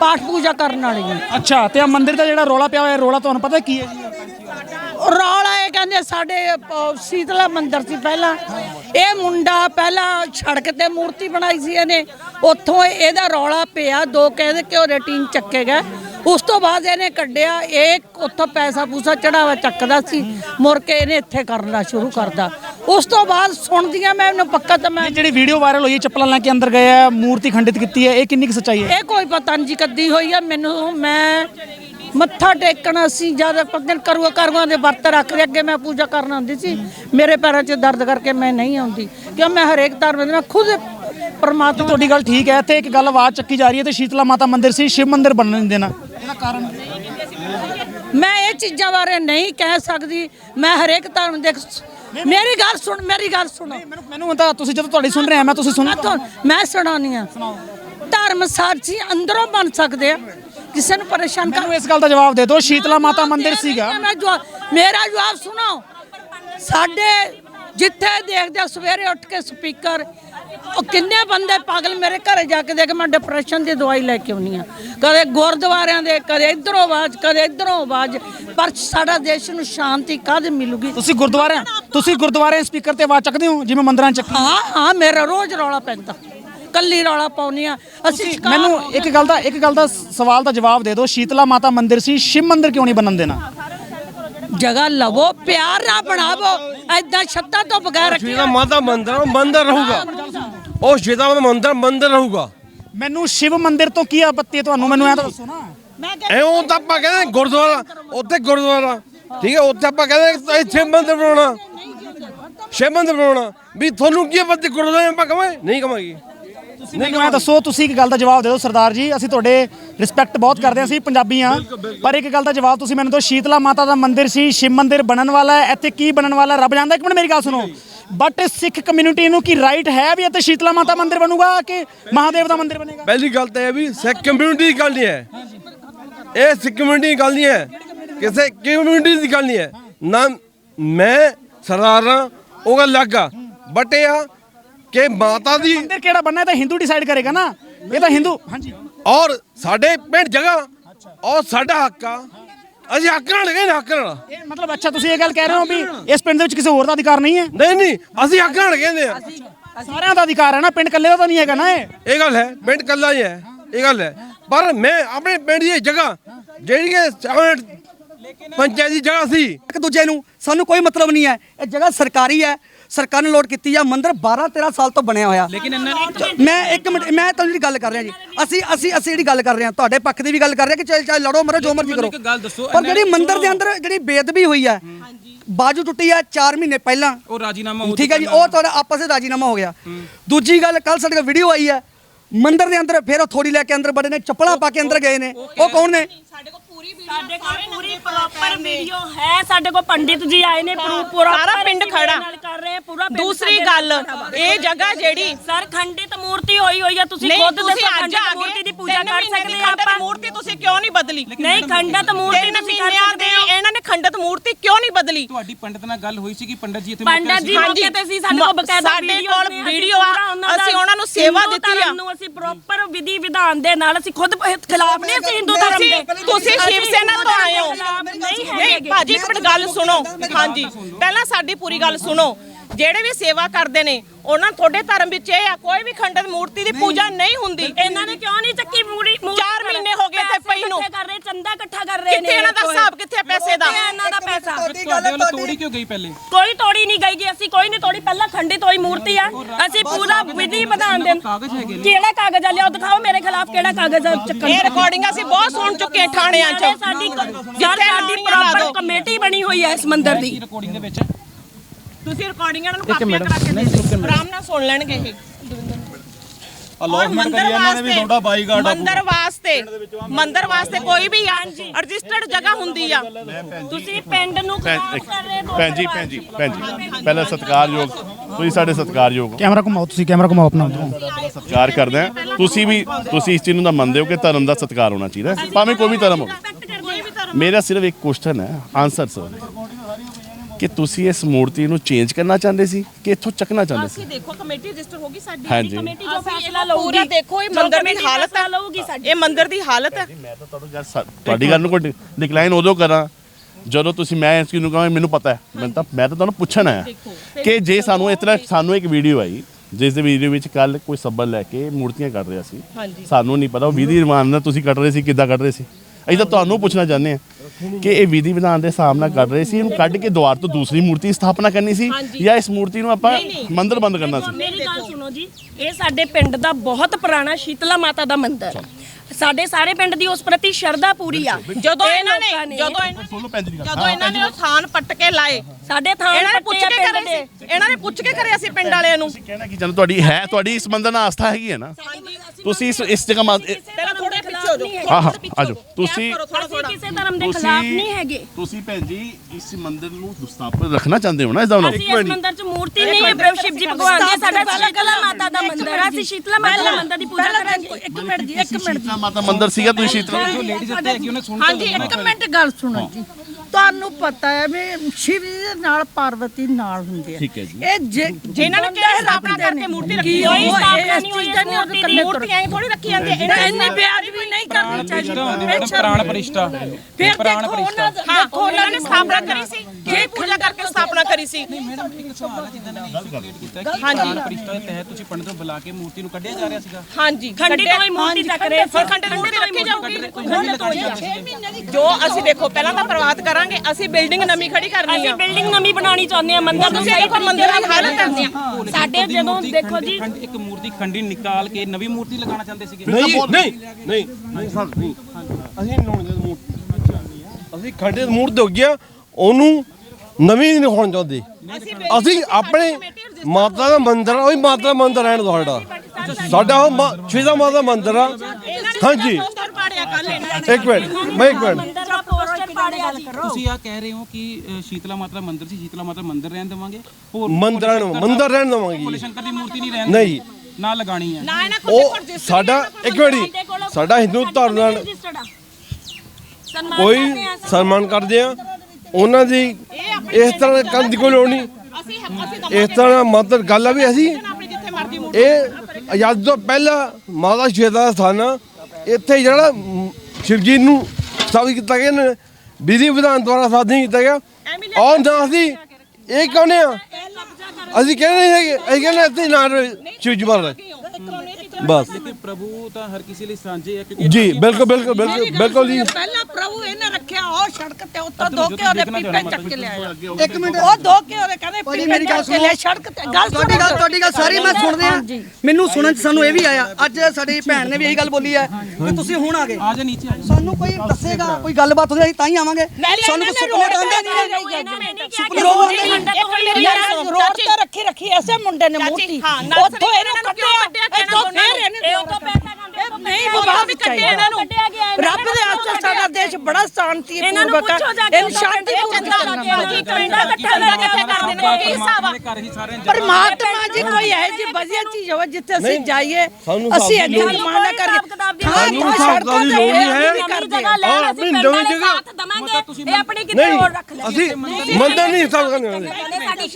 ਪਾਠ ਪੂਜਾ ਕਰਨ ਵਾਲੀ ਹਾਂ। ਅੱਛਾ ਤੇ ਆ ਮੰਦਿਰ ਦਾ ਜਿਹੜਾ ਰੋਲਾ ਪਿਆ ਹੋਇਆ ਰੋਲਾ ਤੁਹਾਨੂੰ ਪਤਾ ਕੀ ਹੈ ਜੀ? ਰੌਲਾ ਇਹ ਕਹਿੰਦੇ ਸਾਡੇ ਅਹ, ਸੀਤਲਾ ਮੰਦਿਰ ਸੀ ਪਹਿਲਾਂ। ਇਹ ਮੁੰਡਾ ਪਹਿਲਾਂ ਸੜਕ ਤੇ ਮੂਰਤੀ ਬਣਾਈ ਸੀ ਇਹਨੇ। ਉੱਥੋਂ ਇਹਦਾ ਰੌਲਾ ਪਿਆ ਦੋ ਕਹਿੰਦੇ ਕਿ ਉਹ ਰੇਟਿੰਗ ਚੱਕੇ ਗਏ। ਉਸ ਤੋਂ ਬਾਅਦ ਇਹਨੇ ਕੱਢਿਆ ਇਹ ਉੱਥੋਂ ਪੈਸਾ ਪੂਸਾ ਚੜਾਵਾ ਚੱਕਦਾ ਸੀ। ਮੁੜ ਕੇ ਇਹਨੇ ਇੱਥੇ ਕਰਨਾ ਸ਼ੁਰੂ ਕਰਦਾ ਉਸ ਤੋਂ ਬਾਅਦ ਸੁਣਦੀਆਂ ਮੈਂ ਇਹਨੂੰ ਪੱਕਾ ਤਾਂ ਮੈਂ ਇਹ ਜਿਹੜੀ ਵੀਡੀਓ ਵਾਇਰਲ ਹੋਈ ਹੈ ਚੱਪਲਾਂ ਲੈ ਕੇ ਅੰਦਰ ਗਏ ਆ ਮੂਰਤੀ ਖੰਡਿਤ ਕੀਤੀ ਹੈ ਇਹ ਕਿੰਨੀ ਕੁ ਸੱਚਾਈ ਹੈ? ਇਹ ਕੋਈ ਪਤਾ ਨਹੀਂ ਜੀ ਕੱਦੀ ਹੋਈ ਆ। ਮੈਨੂੰ ਮੈਂ ਮੱਥਾ ਟੇਕਣਾ ਸੀ ਜਦ ਪਤਨ ਕਰੂਆ ਕਰੂਆਂ ਦੇ ਵਰਤ ਰੱਖ ਕੇ ਅੱਗੇ ਮੈਂ ਪੂਜਾ ਕਰਨ ਆਉਂਦੀ ਸੀ ਮੇਰੇ ਪੈਰਾਂ 'ਚ ਦਰਦ ਕਰਕੇ ਮੈਂ ਨਹੀਂ ਆਉਂਦੀ। ਕਿਉਂ ਮੈਂ ਹਰੇਕ ਧਰਮ ਦੇ ਮੈਂ ਖੁਦ ਪਰਮਾਤਮਾ ਤੁਹਾਡੀ ਗੱਲ ਠੀਕ ਹੈ ਤੇ ਇੱਕ ਗੱਲ ਆਵਾਜ਼ ਚੱਕੀ ਜਾ ਰਹੀ ਹੈ ਤੇ ਸ਼ੀਤਲਾ ਮਾਤਾ ਮੰਦਿਰ ਸੀ ਸ਼ਿਵ ਮੰਦਿਰ ਬਣਨ ਨਹੀਂ ਦੇਣਾ ਇਹਦਾ ਕਾਰਨ? ਮੈਂ ਇਹ ਚੀਜ਼ਾਂ ਬਾਰੇ ਨਹੀਂ ਕਹਿ ਸਕਦੀ ਮੈਂ ਹਰੇਕ ਧਰਮ ਦੇ ਮੇਰੀ ਗੱਲ ਸੁਣ ਮੇਰੀ ਗੱਲ ਸੁਣੋ। ਮੈਨੂੰ ਮੈਨੂੰ ਤਾਂ ਤੁਸੀਂ ਜਦੋਂ ਤੁਹਾਡੀ ਸੁਣ ਰਹੇ ਆ ਮੈਂ ਤੁਸੀਂ ਸੁਣ। ਮੈਂ ਸੁਣਾਉਣੀ ਆ ਧਰਮ ਸਾਚੀ ਅੰਦਰੋਂ ਬਣ ਸਕਦੇ ਆ। ਕਿਸੇ ਨੂੰ ਪਰੇਸ਼ਾਨ ਕਰ ਮੈਨੂੰ ਇਸ ਗੱਲ ਦਾ ਜਵਾਬ ਦੇ ਦਿਓ ਸ਼ੀਤਲਾ ਮਾਤਾ ਮੰਦਿਰ ਸੀਗਾ। ਜਵਾਬ- ਮੇਰਾ ਜਵਾਬ ਸੁਣੋ। ਸਾਡੇ ਜਿੱਥੇ ਦੇਖਦੇ ਆ ਸਵੇਰੇ ਉੱਠ ਕੇ ਸਪੀਕਰ ਉਹ ਕਿੰਨੇ ਬੰਦੇ ਪਾਗਲ ਮੇਰੇ ਘਰੇ ਜਾ ਕੇ ਦੇਖ ਮੈਂ ਡਿਪਰੈਸ਼ਨ ਦੀ ਦਵਾਈ ਲੈ ਕੇ ਆਉਣੀ ਆ ਕਦੇ ਗੁਰਦੁਆਰਿਆਂ ਦੇ ਕਦੇ ਇਧਰੋਂ ਆਵਾਜ਼ ਕਦੇ ਇਧਰੋਂ ਆਵਾਜ਼। ਪਰ ਸਾਡਾ ਦੇਸ਼ ਨੂੰ ਸ਼ਾਂਤੀ ਕਦ ਮਿਲੂਗੀ? ਤੁਸੀਂ ਗੁਰਦੁਆਰਿਆਂ ਤੁਸੀਂ ਗੁਰਦੁਆਰੇ ਸਪੀਕਰ ਤੇ ਆਵਾਜ਼ ਚੱਕਦੇ ਹੋ ਜਿਵੇਂ ਮੰਦਰਾਂ 'ਚ ਹਾਂ ਹਾਂ ਮੇਰਾ ਰੋਜ਼ ਰੌਲਾ ਪੈਂਦਾ। ਕੱਲੀ ਰੌਲਾ ਪਾਉਣੀ ਆ ਅਸੀਂ ਸ਼ਿਕਾਰ- ਮੈਨੂੰ ਇੱਕ ਗੱਲ ਦਾ ਇੱਕ ਗੱਲ ਦਾ ਸਵਾਲ ਦਾ ਜਵਾਬ ਦੇ ਦਿਓ। ਸ਼ੀਤਲਾ ਮਾਤਾ ਮੰਦਿਰ ਸੀ ਸ਼ਿਵ ਮੰਦਿਰ ਕਿਉਂ ਨਹੀਂ ਬਣਨ ਦੇਣਾ? ਜਗ੍ਹਾ ਲਵੋ ਪਿਆਰ ਨਾਲ ਬਣਾਵੋ ਐਦਾਂ ਛੱਤਾਂ ਤੋਂ ਬਗੈਰ ਸ਼੍ਰੀ ਰੱਖਿਆ ਮਾਤਾ ਮੰਦਿਰ ਉਹ ਮੰਦਿਰ ਰਹੂਗਾ। ਉਹ ਮਾਤਾ ਮੰਦਿਰ ਮੰਦਿਰ ਰਹੂਗਾ। ਮੈਨੂੰ ਸ਼ਿਵ ਮੰਦਿਰ ਤੋਂ ਕੀ ਆਪੱਤੀ ਹੈ ਤੁਹਾਨੂੰ? ਮੈਨੂੰ ਐ ਤਾਂ ਦੱਸੋ ਨਾ। ਮੈਂ ਐਉਂ ਤਾਂ ਆਪਾਂ ਕਹਿੰਦੇ ਗੁਰਦੁਆਰਾ ਉੱਥੇ ਗੁਰਦੁਆਰਾ। ਠੀਕ ਹੈ ਉੱਥੇ ਆਪਾਂ ਕਹਿੰਦੇ ਇੱਥੇ ਮੰਦਿਰ ਬਣਾਉਣਾ। ਸ਼ਿਵ ਮੰਦਿਰ ਬਣਾਉਣਾ। ਵੀ ਤੁਹਾਨੂੰ ਕੀ ਪਤਾ ਗੁਰਦੁਆਰੇ ਆਪਾਂ ਕਵਾਂ ਨਹੀਂ ਕਵਾਂਗੇ। ਤੁਸੀਂ ਨਹੀਂ ਮੈਂ ਦੱਸੋ ਤੁਸੀਂ ਇੱਕ ਗੱਲ ਦਾ ਜਵਾਬ ਦੇ ਦਿਓ ਸਰਦਾਰ ਜੀ। ਅਸੀਂ ਤੁਹਾਡੇ ਰਿਸਪੈਕਟ ਬਹੁਤ ਕਰਦੇ ਹਾਂ ਅਸੀਂ ਪੰਜਾਬੀ ਹਾਂ। ਪਰ ਇੱਕ ਗੱਲ ਦਾ ਜਵਾਬ ਤੁਸੀਂ ਮੈਨੂੰ ਦਿਓ ਸ਼ੀਤਲਾ ਮਾਤਾ ਦਾ ਮੰਦਿਰ ਸੀ ਸ਼ਿਵ ਮੰਦਿਰ ਬਣਨ ਵਾਲਾ ਹੈ ਇੱਥੇ ਕੀ ਬਣਨ ਵਾਲਾ? ਰੱਬ ਜਾਣਦਾ ਇੱਕ ਮਿੰਟ ਮੇਰੀ ਗੱਲ ਸੁਣੋ। ਬਟ ਸਿੱਖ ਕਮਿਊਨਿਟੀ ਨੂੰ ਕੀ ਰਾਈਟ ਹੈ ਵੀ ਇੱਥੇ ਸ਼ੀਤਲਾ ਮਾਤਾ ਮੰਦਿਰ ਬਣੂਗਾ ਕਿ ਮਹਾਦੇਵ ਦਾ ਮੰਦਿਰ ਬਣੇਗਾ? ਪਹਿਲੀ ਗੱਲ ਤਾਂ ਇਹ ਵੀ ਸਿੱਖ ਕਮਿਊਨਿਟੀ ਦੀ ਗੱਲ ਨਹੀਂ ਹੈ। ਇਹ ਸਿੱਖ ਕਮਿਊਨਿਟੀ ਦੀ ਗੱਲ ਨਹੀਂ ਹੈ। ਕਿਸੇ ਕਮਿਊਨਿਟੀ ਦੀ ਗੱਲ ਨਹੀਂ ਹੈ। ਨਾ ਮੈਂ ਸਰਦਾਰ ਹਾਂ ਉਹ ਗੱਲ ਲੱਗ ਆ। ਬਟ ਇਹ ਆ ਕਿ ਮਾਤਾ ਦੀ ਮੰਦਿਰ ਕਿਹੜਾ ਬਣਨਾ ਹੈ ਤਾਂ ਹਿੰਦੂ ਡਿਸਾਈਡ ਕਰੇਗਾ ਨਾ। ਇਹ ਤਾਂ ਹਿੰਦੂ ਹਾਂਜੀ। ਔਰ ਸਾਡੇ ਪਿੰਡ ਜਗ੍ਹਾ ਔਰ ਸਾਡਾ ਹੱਕ ਆ। ਅਸੀਂ ਹੱਕ ਨਾਲ ਲਗੇ ਹੱਕ ਨਾਲ। ਇਹ ਮਤਲਬ ਅੱਛਾ ਤੁਸੀਂ ਇਹ ਗੱਲ ਕਹਿ ਰਹੇ ਹੋ ਵੀ ਇਸ ਪਿੰਡ ਦੇ ਵਿੱਚ ਕਿਸੇ ਹੋਰ ਦਾ ਅਧਿਕਾਰ ਨਹੀਂ ਹੈ? ਨਹੀਂ ਨਹੀਂ ਅਸੀਂ ਹੱਕ ਨਾਲ ਕਹਿੰਦੇ ਆ ਸਾਰਿਆਂ ਦਾ ਅਧਿਕਾਰ ਹੈ ਨਾ ਪਿੰਡ ਇਕੱਲੇ ਦਾ ਤਾਂ ਨਹੀਂ ਹੈਗਾ ਨਾ ਇਹ। ਇਹ ਗੱਲ ਹੈ ਪਿੰਡ ਕੱਲਾ ਹੀ ਹੈ ਇਹ ਗੱਲ ਹੈ। ਪਰ ਮੈਂ ਆਪਣੇ ਪਿੰਡ ਦੀ ਜਗ੍ਹਾ ਜਿਹੜੀ ਕਿ ਪੰਚਾਇਤ ਦੀ ਜਗ੍ਹਾ ਸੀ। ਇੱਕ ਦੂਜੇ ਨੂੰ ਸਾਨੂੰ ਕੋਈ ਮਤਲਬ ਨਹੀਂ ਹੈ। ਇਹ ਜਗ੍ਹਾ ਸਰਕਾਰੀ ਹੈ ਸਰਕਾਰ ਨੇ ਲੋਡ ਕੀਤੀ ਆ ਮੰਦਿਰ 12 13 ਸਾਲ ਤੋਂ ਬਣਿਆ ਹੋਇਆ। ਲੇਕਿਨ ਮੈਂ ਇੱਕ ਮਿੰਟ ਮੈਂ ਤੁਹਾਨੂੰ ਜਿਹੜੀ ਗੱਲ ਕਰ ਰਿਹਾ ਜੀ ਅਸੀਂ ਅਸੀਂ ਅਸੀਂ ਜਿਹੜੀ ਗੱਲ ਕਰ ਰਹੇ ਹਾਂ ਤੁਹਾਡੇ ਪੱਖ ਦੀ ਵੀ ਗੱਲ ਕਰ ਰਹੇ ਕਿ ਚਾਹੇ ਚਾਹੇ ਲੜੋ ਮਰੋ ਜੋ ਮਰਜ਼ੀ ਕਰੋ। ਪਰ ਜਿਹੜੀ ਮੰਦਿਰ ਦੇ ਅੰਦਰ ਜਿਹੜੀ ਬੇਅਦਬੀ ਹੋਈ ਹੈ ਬਾਜੂ ਟੁੱਟੀ ਆ 4 ਮਹੀਨੇ ਪਹਿਲਾਂ। ਉਹ ਰਾਜੀਨਾਮਾ ਹੋ ਠੀਕ ਹੈ ਜੀ ਉਹ ਤੁਹਾਡਾ ਆਪਸ ਵਿੱਚ ਰਾਜੀਨਾਮਾ ਹੋ ਗਿਆ। ਦੂਜੀ ਗੱਲ ਕੱਲ ਸਾਡੇ ਕੋਲ ਵੀਡੀਓ ਆਈ ਹੈ। ਮੰਦਿਰ ਦੇ ਅੰਦਰ ਫਿਰ ਉਹ ਥੋੜੀ ਲੈ ਕੇ ਅੰਦਰ ਬੜੇ ਨੇ ਚੱਪਲਾਂ ਪਾ ਕੇ ਅੰਦਰ ਗਏ ਨੇ। ਉਹ ਕੌਣ ਨੇ? ਸਾਡੇ ਕੋਲ ਪੂਰੀ ਪ੍ਰੋਪਰ ਵੀਡੀਓ ਹੈ। ਸਾਡੇ ਕੋਲ ਪੰਡਿਤ ਜੀ ਆਏ ਨੇ ਪੂਰਾ ਸਾਰਾ ਪਿੰਡ ਖੜਾ। ਕਰ ਰਹੇ ਆ, ਪੂਰਾ ਪਿੰਡ ਦੂਸਰੀ ਗੱਲ। ਇਹ ਜਗ੍ਹਾ ਜਿਹੜੀ ਸਰ ਖੰਡਿਤ ਮੂਰਤੀ ਹੋਈ ਹੋਈ ਆ ਤੁਸੀਂ ਨਹੀਂ ਖੁਦ ਤੁਸੀਂ ਦੱਸੋ ਅੱਜ ਖੰਡਿਤ ਆ ਮੂਰਤੀ ਦੀ ਪੂਜਾ ਕਰ ਸਕਦੇ ਆ ਆਪਾਂ। ਮੂਰਤੀ ਤੁਸੀਂ ਕਿਉਂ ਨਹੀਂ ਬਦਲੀ? ਨਹੀਂ ਖੰਡਿਤ ਮੂਰਤੀ ਤੁਸੀਂ ਕਰ ਸਕਦੇ ਇਹਨਾਂ ਨੇ ਖੰਡਿਤ ਮੂਰਤੀ ਕਿਉਂ ਨਹੀਂ ਬਦਲੀ? ਤੁਹਾਡੀ ਪੰਡਤ ਨਾਲ ਗੱਲ ਹੋਈ ਸੀ ਕਿ ਪੰਡਤ ਜੀ ਇੱਥੇ ਪੰਡਤ ਜੀ। ਮੌਕੇ ਤੇ ਸੀ ਸਾਡੇ ਕੋਲ ਬਕਾਇਦਾ ਵੀਡੀਓ ਆ, ਅਸੀਂ ਉਹਨਾਂ ਨੂੰ ਸੇਵਾ ਦਿੱਤੀ ਆ। ਨੂੰ ਅਸੀਂ ਪ੍ਰੋਪਰ ਵਿਧੀ ਵਿਧਾਨ ਦੇ ਨਾਲ ਅਸੀਂ ਖੁਦ ਖਿਲਾਫ ਨਹੀਂ ਅਸੀਂ ਹਿੰਦੂ ਧਰਮ ਦੇ। ਤੁਸੀਂ ਸ਼ਿਵ ਸੈਨਾ ਤੋਂ ਆਏ ਹੋ। ਨਹੀਂ ਭਾਜੀ ਇੱਕ ਮਿੰਟ ਗੱਲ ਸੁਣੋ। ਹਾਂਜੀ। ਪਹਿਲਾਂ ਸਾਡੀ ਪੂਰੀ ਗੱਲ ਸੁਣੋ। ਜਿਹੜੇ ਵੀ ਸੇਵਾ ਕਰਦੇ ਨੇ ਉਹਨਾਂ ਤੁਹਾਡੇ ਧਰਮ ਵਿੱਚ ਇਹ ਆ ਕੋਈ ਵੀ ਖੰਡਿਤ ਮੂਰਤੀ ਦੀ ਪੂਜਾ ਨਹੀਂ ਹੁੰਦੀ। ਇਹਨਾਂ ਨੇ ਕਿਉਂ ਨਹੀਂ ਚੱਕੀ ਮੂੜੀ ਮੂਰਤੀ ਚਾਰ ਮਹੀਨੇ ਹੋ ਗਏ ਇੱਥੇ ਪਈ ਨੂੰ। ਕਰ ਰਹੇ ਚੰਦਾ ਇਕੱਠਾ ਕਰ ਰਹੇ ਨੇ ਕਿੱਥੇ ਇਹਨਾਂ ਦਾ ਹਿਸਾਬ ਕਿੱਥੇ ਪੈਸੇ ਦਾ? ਇਹਨਾਂ ਦਾ ਪੈਸਾ? ਤੁਹਾਡੇ ਵੱਲੋਂ ਤੋੜੀ ਕਿਉਂ ਗਈ ਪਹਿਲੇ? ਕੋਈ ਤੋੜੀ ਨਹੀਂ ਗਈ ਜੀ ਅਸੀਂ ਕੋਈ ਨਹੀਂ ਤੋੜੀ। ਪਹਿਲਾਂ ਖੰਡਿਤ ਹੋਈ ਮੂਰਤੀ ਆ। ਅਸੀਂ ਪੂਰਾ ਵਿਧੀ ਵਿਧਾਨ ਦੇ ਕਿਹੜਾ ਕਾਗਜ਼ ਆ? ਲਿਆਓ ਦਿਖਾਓ ਮੇਰੇ ਖਿਲਾਫ ਕਿਹੜਾ ਕਾਗਜ਼ ਆ? ਚੱਕਣ ਇਹ ਰਿਕਾਰਡਿੰਗ ਅਸੀਂ ਬਹੁਤ ਸੁਣ ਚੁੱਕੇ ਥਾਣਿਆਂ 'ਚ। ਸਾਡੀ ਯਾਰ ਪ੍ਰੋਪਰ। ਕਮੇਟੀ ਬਣੀ ਹੋਈ ਹੈ ਇਸ ਮੰਦਿਰ ਦੀ। ਰਿਕਾਰਡਿੰਗ ਦੇ ਵਿੱਚ। ਤੁਸੀਂ ਰਿਕਾਰਡਿੰਗ ਇਹਨਾਂ ਨੂੰ ਕਾਪੀਆਂ ਕਰਾ ਕੇ ਦੇ ਦਿਓ। ਆਰਾਮ ਨਾਲ ਸੁਣ ਲੈਣਗੇ ਇਹ। ਅਲੋਟਮੈਂਟ ਕਰੀ ਇਹਨਾਂ ਨੇ ਵੀ ਤੁਹਾਡਾ ਬਾਈਕਾਟ ਮੰਦਰ ਵਾਸਤੇ ਮੰਦਰ ਵਾਸਤੇ ਕੋਈ ਵੀ ਰਜਿਸਟਰਡ ਜਗ੍ਹਾ ਹੁੰਦੀ ਆ। ਤੁਸੀਂ ਪਿੰਡ ਨੂੰ ਭੈਣ ਖਰਾਬ ਕਰ ਰਹੇ ਹੋ ਭੈਣ ਜੀ ਭੈਣ ਜੀ ਭੈਣ ਜੀ। ਪਹਿਲਾਂ ਸਤਿਕਾਰਯੋਗ ਤੁਸੀਂ ਸਾਡੇ ਸਤਿਕਾਰਯੋਗ ਕੈਮਰਾ ਘੁਮਾਓ ਤੁਸੀਂ ਕੈਮਰਾ ਘੁਮਾਓ ਆਪਣਾ। ਸਤਿਕਾਰ ਕਰਦੇ ਆ ਤੁਸੀਂ ਵੀ ਤੁਸੀਂ ਇਸ ਚੀਜ਼ ਨੂੰ ਤਾਂ ਮੰਨਦੇ ਹੋ ਕਿ ਧਰਮ ਦਾ ਸਤਿਕਾਰ ਹੋਣਾ ਚਾਹੀਦਾ ਭਾਵੇਂ ਕੋਈ ਵੀ ਧਰਮ ਹੋਵੇ। ਮੇਰਾ ਸਿਰਫ ਇੱਕ ਕੁਐਸਚਨ ਹੈ ਆਨਸਰ ਸਰ ਕਿ ਤੁਸੀਂ ਇਸ ਮੂਰਤੀ ਨੂੰ ਚੇਂਜ ਕਰਨਾ ਚਾਹੁੰਦੇ ਸੀ ਕਿ ਇੱਥੋਂ ਚੱਕਣਾ ਚਾਹੁੰਦੇ ਸੀ? ਅਸੀਂ ਦੇਖੋ ਕਮੇਟੀ ਰਜਿਸਟਰ ਹੋਗੀ ਸਾਡੀ ਹਾਂਜੀ। ਕਮੇਟੀ ਜੋ ਫੈਸਲਾ ਲਊਗੀ ਦੇਖੋ ਇਹ ਮੰਦਿਰ ਦੀ ਹਾਲਤ ਫੈਸਲਾ ਹੈ। ਲਊਗੀ ਸਾਡੀ। ਇਹ ਮੰਦਿਰ ਦੀ ਹਾਲਤ ਹੈ। ਮੈਂ ਤਾਂ ਤੁਹਾਨੂੰ ਗੱਲ ਸਾ- ਤੁਹਾਡੀ ਗੱਲ ਨੂੰ ਕੋਈ ਡਿਕਲਾਈਨ ਉਦੋਂ ਕਰਾਂ ਜਦੋਂ ਤੁਸੀਂ ਮੈਂ ਇਸ ਨੂੰ ਕਹਾਂ ਮੈਨੂੰ ਪਤਾ ਹੈ। ਮੈਂ ਤਾਂ ਮੈਂ ਤਾਂ ਤੁਹਾਨੂੰ ਪੁੱਛਣ ਆਇਆ ਕਿ ਜੇ ਸਾਨੂੰ ਇਸ ਤਰ੍ਹਾਂ ਸਾਨੂੰ ਇੱਕ ਵੀਡੀਓ ਆਈ ਜਿਸ ਦੇ ਵੀਡੀਓ ਵਿੱਚ ਕੱਲ ਕੋਈ ਸੱਬਲ ਲੈ ਕੇ ਮੂਰਤੀਆਂ ਕੱਢ ਰਿਹਾ ਸੀ। ਹਾਂਜੀ। ਸਾਨੂੰ ਨਹੀਂ ਪਤਾ ਉਹ ਵਿਧੀ ਵਿਧਾਨ ਨਾਲ ਤੁਸੀਂ ਕੱਢ ਰਹੇ ਸੀ ਕਿੱਦਾਂ ਕੱਢ ਰਹੇ ਸੀ? ਅਸੀਂ ਤਾਂ ਤੁਹਾਨੂੰ ਪੁੱਛਣਾ ਚਾਹੁੰਦੇ ਹਾਂ। ਕਿ ਇਹ ਵਿਧੀ ਵਿਧਾਨ ਦੇ ਨਾਲ ਕੱਢ ਰਹੇ ਸੀ ਇਹਨੂੰ ਕੱਢ ਕੇ ਦੁਆਰ ਤੋਂ ਦੂਸਰੀ ਮੂਰਤੀ ਸਥਾਪਨਾ ਕਰਨੀ ਸੀ ਜਾਂ ਇਸ ਮੂਰਤੀ ਨੂੰ ਆਪਾਂ ਮੰਦਿਰ ਬੰਦ ਕਰਨਾ ਸੀ? ਮੇਰੀ ਗੱਲ ਸੁਣੋ ਜੀ ਇਹ ਸਾਡੇ ਪਿੰਡ ਦਾ ਬਹੁਤ ਪੁਰਾਣਾ ਸ਼ੀਤਲਾ ਮਾਤਾ ਦਾ ਮੰਦਿਰ ਹੈ। ਸਾਡੇ ਸਾਰੇ ਪਿੰਡ ਦੀ ਉਸ ਪ੍ਰਤੀ ਸ਼ਰਧਾ ਪੂਰੀ ਆ। ਜਦੋਂ ਇਹ ਇਹਨਾਂ ਨੇ ਜਦੋਂ। ਜਦੋਂ ਇਹਨਾਂ ਨੇ ਉਹ ਥਾਨ ਪੱਟ ਕੇ ਲਾਏ। ਸਾਡੇ ਥਾਂ ਇਹਨਾਂ ਨੇ ਪੁੱਛ ਪੱਟੇ ਕਰੇ ਪਿੰਡ ਦੇ। ਸੀ। ਇਹਨਾਂ ਨੇ ਪੁੱਛ ਕੇ ਕਰਿਆ ਸੀ ਪਿੰਡ ਵਾਲਿਆਂ ਨੂੰ। ਕਹਿਣਾ ਕੀ ਚਾਹੁੰਦੇ ਤੁਹਾਡੀ ਹੈ ਤੁਹਾਡੀ ਇਸ ਮੰਦਿਰ ਨਾਲ ਆਸਥਾ ਹੈਗੀ ਹੈ ਨਾ? ਤੁਸੀਂ ਇਸ ਇਸ ਜਗ੍ਹਾ ਮਾ- ਇਹ- ਪਹਿਲਾਂ ਥੋੜੇ ਪਿੱਛੇ। ਹੋ ਜਾਓ ਹਾਂ ਹਾਂ ਆਜੋ ਤੁਸੀਂ ਕਿਸੇ ਧਰਮ ਦੇ ਖਿਲਾਫ ਨਹੀਂ ਹੈਗੇ। ਤੁਸੀਂ ਭੈਣ ਜੀ ਇਸ ਮੰਦਿਰ ਨੂੰ ਸਥਾਪਿਤ ਰੱਖਣਾ ਚਾਹੁੰਦੇ ਹੋ ਨਾ? ਇਸ ਦਾ ਮਤਲਬ ਅਸੀਂ ਇਸ ਮੰਦਿਰ 'ਚ ਮੂਰਤੀ ਨਹੀਂ ਹੈ ਪ੍ਰਭ ਸ਼ਿਵ ਜੀ ਭਗਵਾਨ ਦੀ। ਸਾਡਾ ਸ਼ੀਤਲਾ ਮਾਤਾ ਦਾ ਮੰਦਿਰ ਹੈ ਅਸੀਂ ਸ਼ੀਤਲਾ ਮਾਤਾ ਦਾ ਮੰਦਿਰ ਦੀ ਪੂਜਾ ਕਰਾਂਗੇ। ਇੱਕ ਮਿੰਟ ਜੀ ਇੱਕ ਮਿੰਟ ਸ਼ੀਤਲਾ ਮਾਤਾ ਮੰਦਿਰ ਸੀਗਾ ਤੁਸੀਂ ਸ਼ੀਤਲਾ ਜੋ। ਉਹਨੇ ਹਾਂਜੀ ਇੱਕ ਮਿੰਟ ਗੱਲ ਸੁਣੋ ਜੀ। ਤੁਹਾਨੂੰ ਪਤਾ ਹੈ ਵੀ ਸ਼ਿਵ ਜੀ ਦੇ ਨਾਲ ਪਾਰਵਤੀ ਨਾਲ ਹੁੰਦੇ ਆ। ਠੀਕ ਹੈ ਜੀ। ਇਹ ਜੇ ਨੇ ਕਿਹੜੀ ਸਥਾਪਨਾ ਕਰਕੇ ਮੂਰਤੀ ਰੱਖੀ ਹੋਈ ਸਥਾਪਨਾ ਨਹੀਂ ਹੋਈ ਮੂਰਤੀ ਦੀ। ਮੂਰਤੀਆਂ ਹੀ ਥੋੜੀ ਰੱਖੀ ਜਾਂਦੀਆਂ ਇਹਨਾਂ ਨੇ ਇੰਨੀ ਵਿਆਜ ਵੀ ਨਹੀਂ ਕਰਨੀ ਚਾਹੀਦੀ। ਮੈਡਮ ਪ੍ਰਾਣ ਪ੍ਰਿਸ਼ਟਾ ਫਿਰ ਪ੍ਰਾਣ ਦੇਖੋ ਪ੍ਰਿਸ਼ਟਾ ਉਹਨਾਂ ਦਾ ਹਾਂ ਉਹਨਾਂ ਨੇ ਸਥਾਪਨਾ ਕਰੀ ਸੀ ਜੇ ਪੂਜਾ ਕਰਕੇ ਸਥਾਪਨਾ ਕਰੀ ਸੀ। ਮੈਡਮ ਇੱਕ ਸਵਾਲ ਹੈ ਜਿੱਦਾਂ ਨੇ ਕੀਤਾ ਕਿ ਪ੍ਰਾਣ ਪ੍ਰਿਸ਼ਟਾ ਦੇ ਤਹਿਤ ਤੁਸੀਂ ਪੰਡਤ ਨੂੰ ਬੁਲਾ ਕੇ ਮੂਰਤੀ ਨੂੰ ਕੱਢਿਆ ਜਾ ਰਿਹਾ ਸੀਗਾ? ਹਾਂਜੀ ਖੰਡਿਤ ਹੋਈ ਮੂਰਤੀ ਚੱਕ ਰਹੇ ਫਿਰ ਖੰਡਿਤ ਮੂਰਤੀ ਰੱਖੀ ਜਾਊਗੀ। ਜੋ ਅਸੀਂ ਦੇਖੋ ਪਹਿਲਾਂ ਤਾਂ ਪ੍ਰਵਾਦ ਕਰਾਂਗੇ ਅਸੀਂ ਬਿਲਡਿੰਗ ਨਵੀਂ ਖੜੀ ਕਰਨੀ ਅਸੀਂ ਆ ਬਿਲਡਿੰਗ ਨਵੀਂ ਬਣਾਉਣੀ ਚਾਹੁੰਦੇ ਆ ਮੰਦਿਰ ਤੁਸੀਂ ਦੇਖੋ ਮੰਦਿਰ ਦੀ ਹਾਲਤ ਕਰਨੀ ਆ। ਸਾਡੇ ਜਦੋਂ ਦੇਖੋ ਜੀ ਇੱਕ ਮੂਰਤੀ ਖੰਡੀ ਨਿਕਾਲ ਕੇ ਨਵੀਂ ਮੂਰਤੀ ਲਗਾਉਣਾ ਚਾਹੁੰਦੇ ਸੀਗੇ। ਨਹੀਂ ਨਹੀਂ ਨਹੀਂ ਨਹੀਂ ਸਰ ਨਹੀਂ। ਅਸੀਂ ਨੋਣ ਦੇ ਮੂਰਤ। ਅਸੀਂ ਖੰਡੇ ਦੀ ਮੂਰਤ ਹੋ ਗਿਆ ਉਹਨੂੰ ਨਵੀਂ ਨਹੀਂ ਹੋਣ ਚਾਹੁੰਦੇ। ਅਸੀਂ ਆਪਣੇ ਮਾਤਾ ਦਾ ਮੰਦਿਰ ਆ, ਉਹੀ ਮਾਤਾ ਦਾ ਮੰਦਿਰ ਰਹਿਣ ਦੋ ਸਾਡਾ। ਸਾਡਾ ਉਹ ਸ਼ੀਤਲਾ ਮਾਤਾ ਦਾ ਮੰਦਿਰ ਆ। ਹਾਂਜੀ। ਇੱਕ ਮਿੰਟ ਮੈਂ ਇੱਕ ਮਿੰਟ। ਪਾੜਿਆ ਜੀ। ਤੁਸੀਂ ਆ ਕਹਿ ਰਹੇ ਹੋ ਕਿ ਅ, ਸ਼ੀਤਲਾ ਮਾਤਾ ਦਾ ਮੰਦਿਰ ਸੀ ਸ਼ੀਤਲਾ ਮਾਤਾ ਦਾ ਮੰਦਿਰ ਰਹਿਣ ਦੇਵਾਂਗੇ? ਹੋਰ ਮੰਦਰਾਂ ਨੂੰ ਮੰਦਿਰ ਰਹਿਣ ਭੋਲੇ ਦੇਵਾਂਗੇ ਸ਼ੰਕਰ ਦੀ ਮੂਰਤੀ ਨਹੀਂ ਰਹਿਣ ਨਹੀਂ। ਨਾ ਲਗਾਣੀ ਹੈ। ਨਾ ਇਹਨਾਂ ਕੋਲ ਉਹ ਸਾਡਾ ਇੱਕ ਮਿੰਟ ਜੀ, ਸਾਡਾ ਹਿੰਦੂ ਧਰਮ ਨਾਲ ਕੋਈ ਸਨਮਾਨ ਕਰਦੇ ਆ ਉਹਨਾਂ ਦੀ ਇਸ ਤਰ੍ਹਾਂ ਕਰਨ ਦੀ ਕੋਈ ਲੋੜ ਨਹੀਂ। ਅਸੀਂ ਅਸੀਂ ਤਾਂ ਇਸ ਤਰ੍ਹਾਂ ਮਤਲਬ ਗੱਲ ਆ ਵੀ ਅਸੀਂ ਆਪਣੀ ਜਿੱਥੇ ਮਰਜ਼ੀ ਮੂਰਤੀ ਇਹ ਆਜ਼ਾਦੀ ਤੋਂ ਪਹਿਲਾਂ ਮਾਤਾ ਸ਼ੇਦਾ ਦਾ ਸਥਾਨ ਆ। ਇੱਥੇ ਜਿਹੜਾ ਮ, ਸ਼ਿਵ ਜੀ ਨੂੰ ਸਥਾਪਿਤ ਕੀਤਾ ਗਿਆ ਨਾ ਵਿਧੀ ਵਿਧਾਨ ਦੁਆਰਾ ਸਾਧ ਨਹੀਂ ਕੀਤਾ ਗਿਆ। ਔਰ ਨਾ ਅਸੀਂ, ਇਹ ਕਹਿੰਦੇ ਆ? ਅਸੀਂ ਕਹਿੰਦੇ ਨਹੀਂ ਹੈਗੇ, ਅਸੀਂ ਕਹਿੰਦੇ ਇੱਥੇ ਨਾ ਸ਼ਿਵ ਜੀ ਮਹਾਰਾਜ। ਬਸ। ਲੇਕਿਨ ਪ੍ਰਭੂ ਤਾਂ ਹਰ ਕਿਸੇ ਲਈ ਸਾਂਝੇ ਹੈ ਕਿਉਂਕਿ ਜੀ ਬਿਲਕੁਲ ਬਿਲਕੁਲ ਬਿਲਕੁਲ ਬਿਲਕੁਲ ਜੀ। ਪਹਿਲਾਂ ਪ੍ਰਭੂ ਇਹਨੇ ਰੱਖਿਆ ਉਹ ਸੜਕ ਤੇ ਉੱਤੋਂ ਦੋ ਕੇ ਉਹਦੇ ਪੀਪੇ ਚੱਕ ਕੇ ਲਿਆਇਆ ਇੱਕ ਮਿੰਟ ਉਹ ਦੋ ਕੇ ਉਹਦੇ ਕਹਿੰਦੇ ਪੀਪੇ ਮੇਰੀ ਗੱਲ ਚੱਕ ਕੇ ਲਿਆ ਸੜਕ ਤੇ ਗੱਲ ਤੁਹਾਡੀ ਗੱਲ ਤੁਹਾਡੀ ਗੱਲ ਸਾਰੀ ਮੈਂ ਸੁਣਦੇ ਆ ਮੈਨੂੰ ਸੁਣਨ ਚ ਸਾਨੂੰ ਇਹ ਵੀ ਆਇਆ। ਅੱਜ ਸਾਡੀ ਭੈਣ ਨੇ ਵੀ ਇਹੀ ਗੱਲ ਬੋਲੀ ਹੈ ਕਿ ਤੁਸੀਂ ਹੁਣ ਆ ਗਏ। ਆ ਜਾ ਨੀਚੇ ਆ ਜਾ। ਸਾਨੂੰ ਕੋਈ ਦੱਸੇਗਾ ਕੋਈ ਗੱਲਬਾਤ ਹੋਵੇ ਅਸੀਂ ਤਾਂ ਹੀ ਆਵਾਂਗੇ। ਸਾਨੂੰ ਕੋਈ ਸੁਪਨੇ ਤਾਂ ਆਉਂਦੇ। ਨਹੀਂ ਸੁਪਨੇ ਰੋਡ ਤੇ ਰੱਖੀ ਰੱਖੀ ਐਸੇ ਮੁੰਡੇ ਨੇ ਮੂਰਤੀ। ਉੱਥੋਂ ਇਹਨੂੰ ਕੱਢਿਆ। ਇਹ ਉਹ ਉਹ ਤੋਂ ਨਹੀਂ ਕੱਢਿਆ ਬਾਬਾ ਗਿਆ। ਵੀ ਕੱਢਿਆ ਇਹਨਾਂ ਨੂੰ। ਕੱਢਿਆ ਗਿਆ ਇਹਨਾਂ ਰੱਬ ਦੇ ਆਸਰੇ ਸਾਡਾ ਦੇਸ਼ ਬੜਾ ਸ਼ਾਂਤੀ ਇਹਨਾਂ ਨੂੰ ਪੂਰਵਕ ਪੁੱਛੋ ਜਾ ਕੇ ਇਹਨੂੰ ਸ਼ਾਂਤੀ ਪੂਰਵਕ ਚੰਗਾ ਕਰਨਾ ਲੱਗਿਆ ਜੀ ਕੈਨੇਡਾ ਇਕੱਠਾ ਲੈ ਕੇ ਕਰਦੇ ਨੇ ਕੀ ਹਿਸਾਬ ਆ। ਆਪਣੇ ਘਰ ਹੀ ਸਾਰਿਆਂ ਨੂੰ ਪਰਮਾਤਮਾ ਜੀ ਕੋਈ ਹੈ ਜੀ ਵਧੀਆ ਚੀਜ਼ ਹੋਵੇ ਜਿੱਥੇ ਅਸੀਂ ਜਾਈਏ ਅਸੀਂ ਹਿਸਾਬ ਦੀ ਇੰਨੀ ਲੋੜ ਮਾਣ ਨਾ ਕਰੀਏ ਸਾਨੂੰ ਹਿਸਾਬ ਦਾ ਦੀ ਲੋੜ ਨਹੀਂ ਹੈ। ਔਰ ਆਪਣੀ ਨਵੀਂ ਜਗ੍ਹਾ ਦਵਾਂਗੇ। ਇਹ ਆਪਣੀ ਕਿਤੇ ਨਹੀਂ ਹੋਰ ਰੱਖ ਲੈ ਅਸੀਂ ਮੰਦਰ ਨਹੀਂ ਹਿਸਾਬ ਕਰਨੇ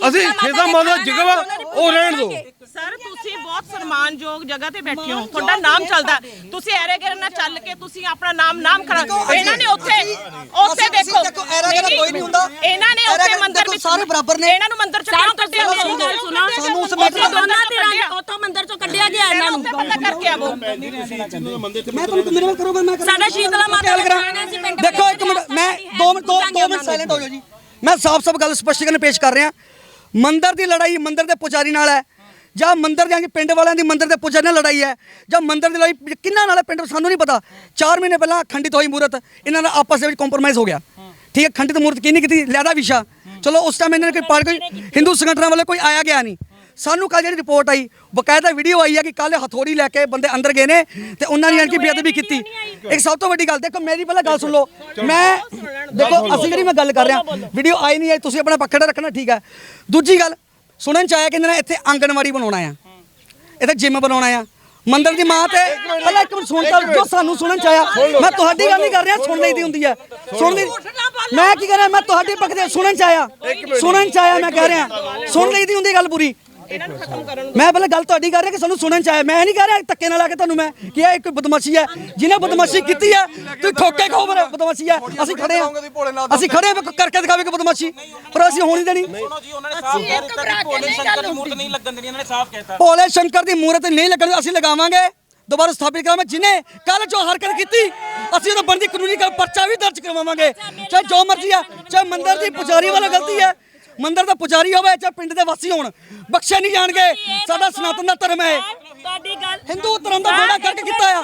ਅਸੀਂ ਸ਼ੇਦਾ ਮਾਤਾ ਜਗ੍ਹਾ ਉਹ ਰਹਿਣ ਦਿਓ ਸਰ ਤੁਸੀਂ ਬਹੁਤ ਸਨਮਾਨਯੋਗ ਜਗ੍ਹਾ ਤੇ ਬੈਠੇ ਹੋ। ਤੁਹਾਡਾ ਨਾਮ ਚੱਲਦਾ। ਤੁਸੀਂ ਐਰੇ ਗੇਰੇ ਨਾਲ ਚੱਲ ਕੇ ਤੁਸੀਂ ਆਪਣਾ ਨਾਮ ਨਾਮ ਕਰਾ ਇਹਨਾਂ ਨੇ ਉੱਥੇ ਉੱਥੇ ਦੇਖੋ। ਦੇਖੋ ਐਰਾ ਗੇਰਾ ਕੋਈ ਨਹੀਂ ਹੁੰਦਾ। ਇਹਨਾਂ ਨੇ ਉੱਥੇ ਮੰਦਿਰ ਵਿੱਚ ਸਾਰੇ ਬਰਾਬਰ ਨੇ। ਇਹਨਾਂ ਨੂੰ ਮੰਦਿਰ ਚ ਕਿਉਂ ਕੱਢਿਆ ਮੇਰੀ ਗੱਲ ਸੁਣੋ ਸਾਨੂੰ ਮੈਟਰ ਦੋਨਾਂ ਧਿਰਾਂ ਉੱਥੋਂ ਮੰਦਿਰ ਚੋਂ ਕੱਢਿਆ ਗਿਆ ਇਹਨਾਂ ਨੂੰ। ਪਤਾ ਕਰਕੇ ਆਵੋ। ਮੈਂ ਤੁਹਾਨੂੰ ਮੇਰੇ ਨਾਲ ਕਰੋਗਾ ਮੈਂ ਕਰਾਂ। ਸਾਡਾ ਸ਼ੀਤਲਾ ਮਾਤਾ ਕਰਾਂ। ਦੇਖੋ ਇੱਕ ਮਿੰਟ ਮੈਂ 2 ਮਿੰਟ 2 ਮਿੰਟ ਸਾਇਲੈਂਟ ਹੋ ਜਾਓ ਜੀ। ਮੈਂ ਸਾਫ਼-ਸਾਫ਼ ਗੱਲ ਸਪਸ਼ਟੀਕਰਨ ਪੇਸ਼ ਕਰ ਰਿਹਾ। ਮੰਦਿਰ ਦੀ ਲੜਾਈ ਮੰਦਿਰ ਦੇ ਪੁਜਾਰੀ ਨਾਲ ਹੈ। ਜਾਂ ਮੰਦਿਰ ਦੇ ਪਿੰਡ ਵਾਲਿਆਂ ਦੀ ਮੰਦਿਰ ਦੇ ਪੁਜਾਰੀ ਨਾਲ ਲੜਾਈ ਹੈ ਜਾਂ ਮੰਦਿਰ ਦੀ ਲੜਾਈ ਕਿੰਨਾ ਨਾਲ ਹੈ ਪਿੰਡ ਸਾਨੂੰ ਨਹੀਂ ਪਤਾ। 4 ਮਹੀਨੇ ਪਹਿਲਾਂ ਖੰਡਿਤ ਹੋਈ ਮੂਰਤ ਇਹਨਾਂ ਦਾ ਆਪਸ ਦੇ ਵਿੱਚ ਕੰਪਰੋਮਾਈਜ਼ ਹੋ ਗਿਆ। ਠੀਕ ਹੈ ਖੰਡਿਤ ਮੂਰਤ ਕੀ ਨਹੀਂ ਕੀਤੀ? ਲੈਦਾ ਵਿਸ਼ਾ। ਚਲੋ ਉਸ ਟਾਈਮ ਇਹਨਾਂ ਨੇ ਕੋਈ ਪਾਰ ਕੋਈ ਹਿੰਦੂ ਸੰਗਠਨਾਂ ਵੱਲੋਂ ਕੋਈ ਆਇਆ ਗਿਆ ਨਹੀਂ। ਸਾਨੂੰ ਕੱਲ ਜਿਹੜੀ ਰਿਪੋਰਟ ਆਈ ਬਕਾਇਦਾ ਵੀਡੀਓ ਆਈ ਹੈ ਕਿ ਕੱਲ ਹਥੋੜੀ ਲੈ ਕੇ ਬੰਦੇ ਅੰਦਰ ਗਏ ਨੇ ਤੇ ਉਹਨਾਂ ਨੇ ਕਿ ਬੇਅਦਬੀ ਕੀਤੀ। ਇੱਕ ਸਭ ਤੋਂ ਵੱਡੀ ਗੱਲ ਦੇਖੋ ਮੇਰੀ ਪਹਿਲਾਂ ਗੱਲ ਸੁਣ ਲਓ। ਮੈਂ ਦੇਖੋ ਅਸੀਂ ਜਿਹੜੀ ਮੈਂ ਗੱਲ ਕਰ ਰਿਹਾ ਵੀਡੀਓ ਆਈ ਨਹੀਂ ਆਈ ਤੁਸੀਂ ਆਪਣਾ ਪੱਖੜਾ ਰੱਖਣਾ ਠੀਕ ਹੈ। ਦੂਜੀ ਗੱਲ ਸੁਣਨ ਚ ਆਇਆ ਕਿ ਇਹਨਾਂ ਨੇ ਇੱਥੇ ਆਂਗਣਵਾੜੀ ਬਣਾਉਣਾ ਆ। ਇੱਥੇ ਜਿਮ ਬਣਾਉਣਾ ਆ। ਮੰਦਰ ਦੀ ਮਾਂ ਤੇ ਪਹਿਲਾਂ ਇੱਕ ਮਿੰਟ ਸੁਣ ਤਾਂ ਜੋ ਸਾਨੂੰ ਸੁਣਨ ਚ ਆਇਆ। ਮੈਂ ਤੁਹਾਡੀ ਗੱਲ ਨਹੀਂ ਕਰ ਰਿਹਾ ਸੁਣ ਲਈਦੀ ਹੁੰਦੀ ਹੈ ਸੁਣ ਲਈ। ਮੈਂ ਕੀ ਕਰ ਮੈਂ ਤੁਹਾਡੀ ਪੱਖ ਦੇ ਸੁਣਨ ਚ ਆਇਆ। ਸੁਣਨ ਚ ਆਇਆ ਮੈਂ ਕਹਿ ਰਿਹਾ। ਸੁਣ ਲਈਦੀ ਹੁੰਦੀ ਗੱਲ ਪੂਰੀ। ਮੈਂ ਪਹਿਲਾਂ ਗੱਲ ਤੁਹਾਡੀ ਕਰ ਰਿਹਾ ਕਿ ਸਾਨੂੰ ਸੁਣਨ ਚ ਆਇਆ। ਮੈਂ ਨਹੀਂ ਕਹਿ ਰਿਹਾ ਧੱਕੇ ਨਾਲ ਆ ਕੇ ਤੁਹਾਨੂੰ ਮੈਂ ਕਿ ਇਹ ਕੋਈ ਬਦਮਾਸ਼ੀ ਹੈ। ਜਿਹਨੇ ਬਦਮਾਸ਼ੀ ਕੀਤੀ ਹੈ ਤੁਸੀਂ ਠੋਕੇ ਖਾਓ ਪਰ ਬਦਮਾਸ਼ੀ ਹੈ। ਅਸੀਂ ਖੜੇ ਹਾਂ। ਅਸੀਂ ਖੜੇ ਹਾਂ ਕਰਕੇ ਦਿਖਾਵੇ ਕਿ ਬਦਮਾਸ਼ੀ। ਪਰ ਅਸੀਂ ਹੋਣੀ ਦੇਣੀ ਸੁਣੋ ਜੀ ਉਹਨਾਂ ਨੇ ਸਾਫ਼ ਕਹਿ ਦਿੱਤਾ ਕਿ ਭੋਲੇ ਸ਼ੰਕਰ ਦੀ ਮੂਰਤ ਨਹੀਂ ਲੱਗਣ ਦੇਣੀ ਉਹਨਾਂ ਨੇ ਸਾਫ਼ ਕਹਿਤਾ। ਭੋਲੇ ਸ਼ੰਕਰ ਦੀ ਮੂਰਤ ਨਹੀਂ ਲੱਗਣ ਅਸੀਂ ਲਗਾਵਾਂਗੇ। ਦੁਬਾਰਾ ਸਥਾਪਿਤ ਕਰਾਂਗੇ ਜਿਨੇ ਕੱਲ ਜੋ ਹਰਕਤ ਕੀਤੀ ਅਸੀਂ ਉਹਦਾ ਬਣਦੀ ਕਾਨੂੰਨੀ ਕਰ ਪਰਚਾ ਵੀ ਦਰਜ ਕਰਵਾਵਾਂਗੇ। ਚਾਹੇ ਜੋ ਮਰਜ਼ੀ ਆ ਚਾਹੇ ਮੰਦਰ ਦੀ ਪੁਜਾਰੀ ਵਾਲਾ ਗਲਤੀ ਹੈ। ਮੰਦਰ ਦਾ ਪੁਜਾਰੀ ਹੋਵੇ ਚਾਹੇ ਪਿੰਡ ਦੇ ਵਾਸੀ ਹੋਣ ਬਖਸ਼ੇ ਨਹੀਂ ਜਾਣਗੇ। ਸਾਡਾ ਸਨਾਤਨ ਦਾ ਧਰਮ ਹੈ। ਤੁਹਾਡੀ ਗੱਲ ਹਿੰਦੂ ਧਰਮ ਦਾ ਬੇੜਾ ਗਰਕ ਕੀਤਾ ਆ।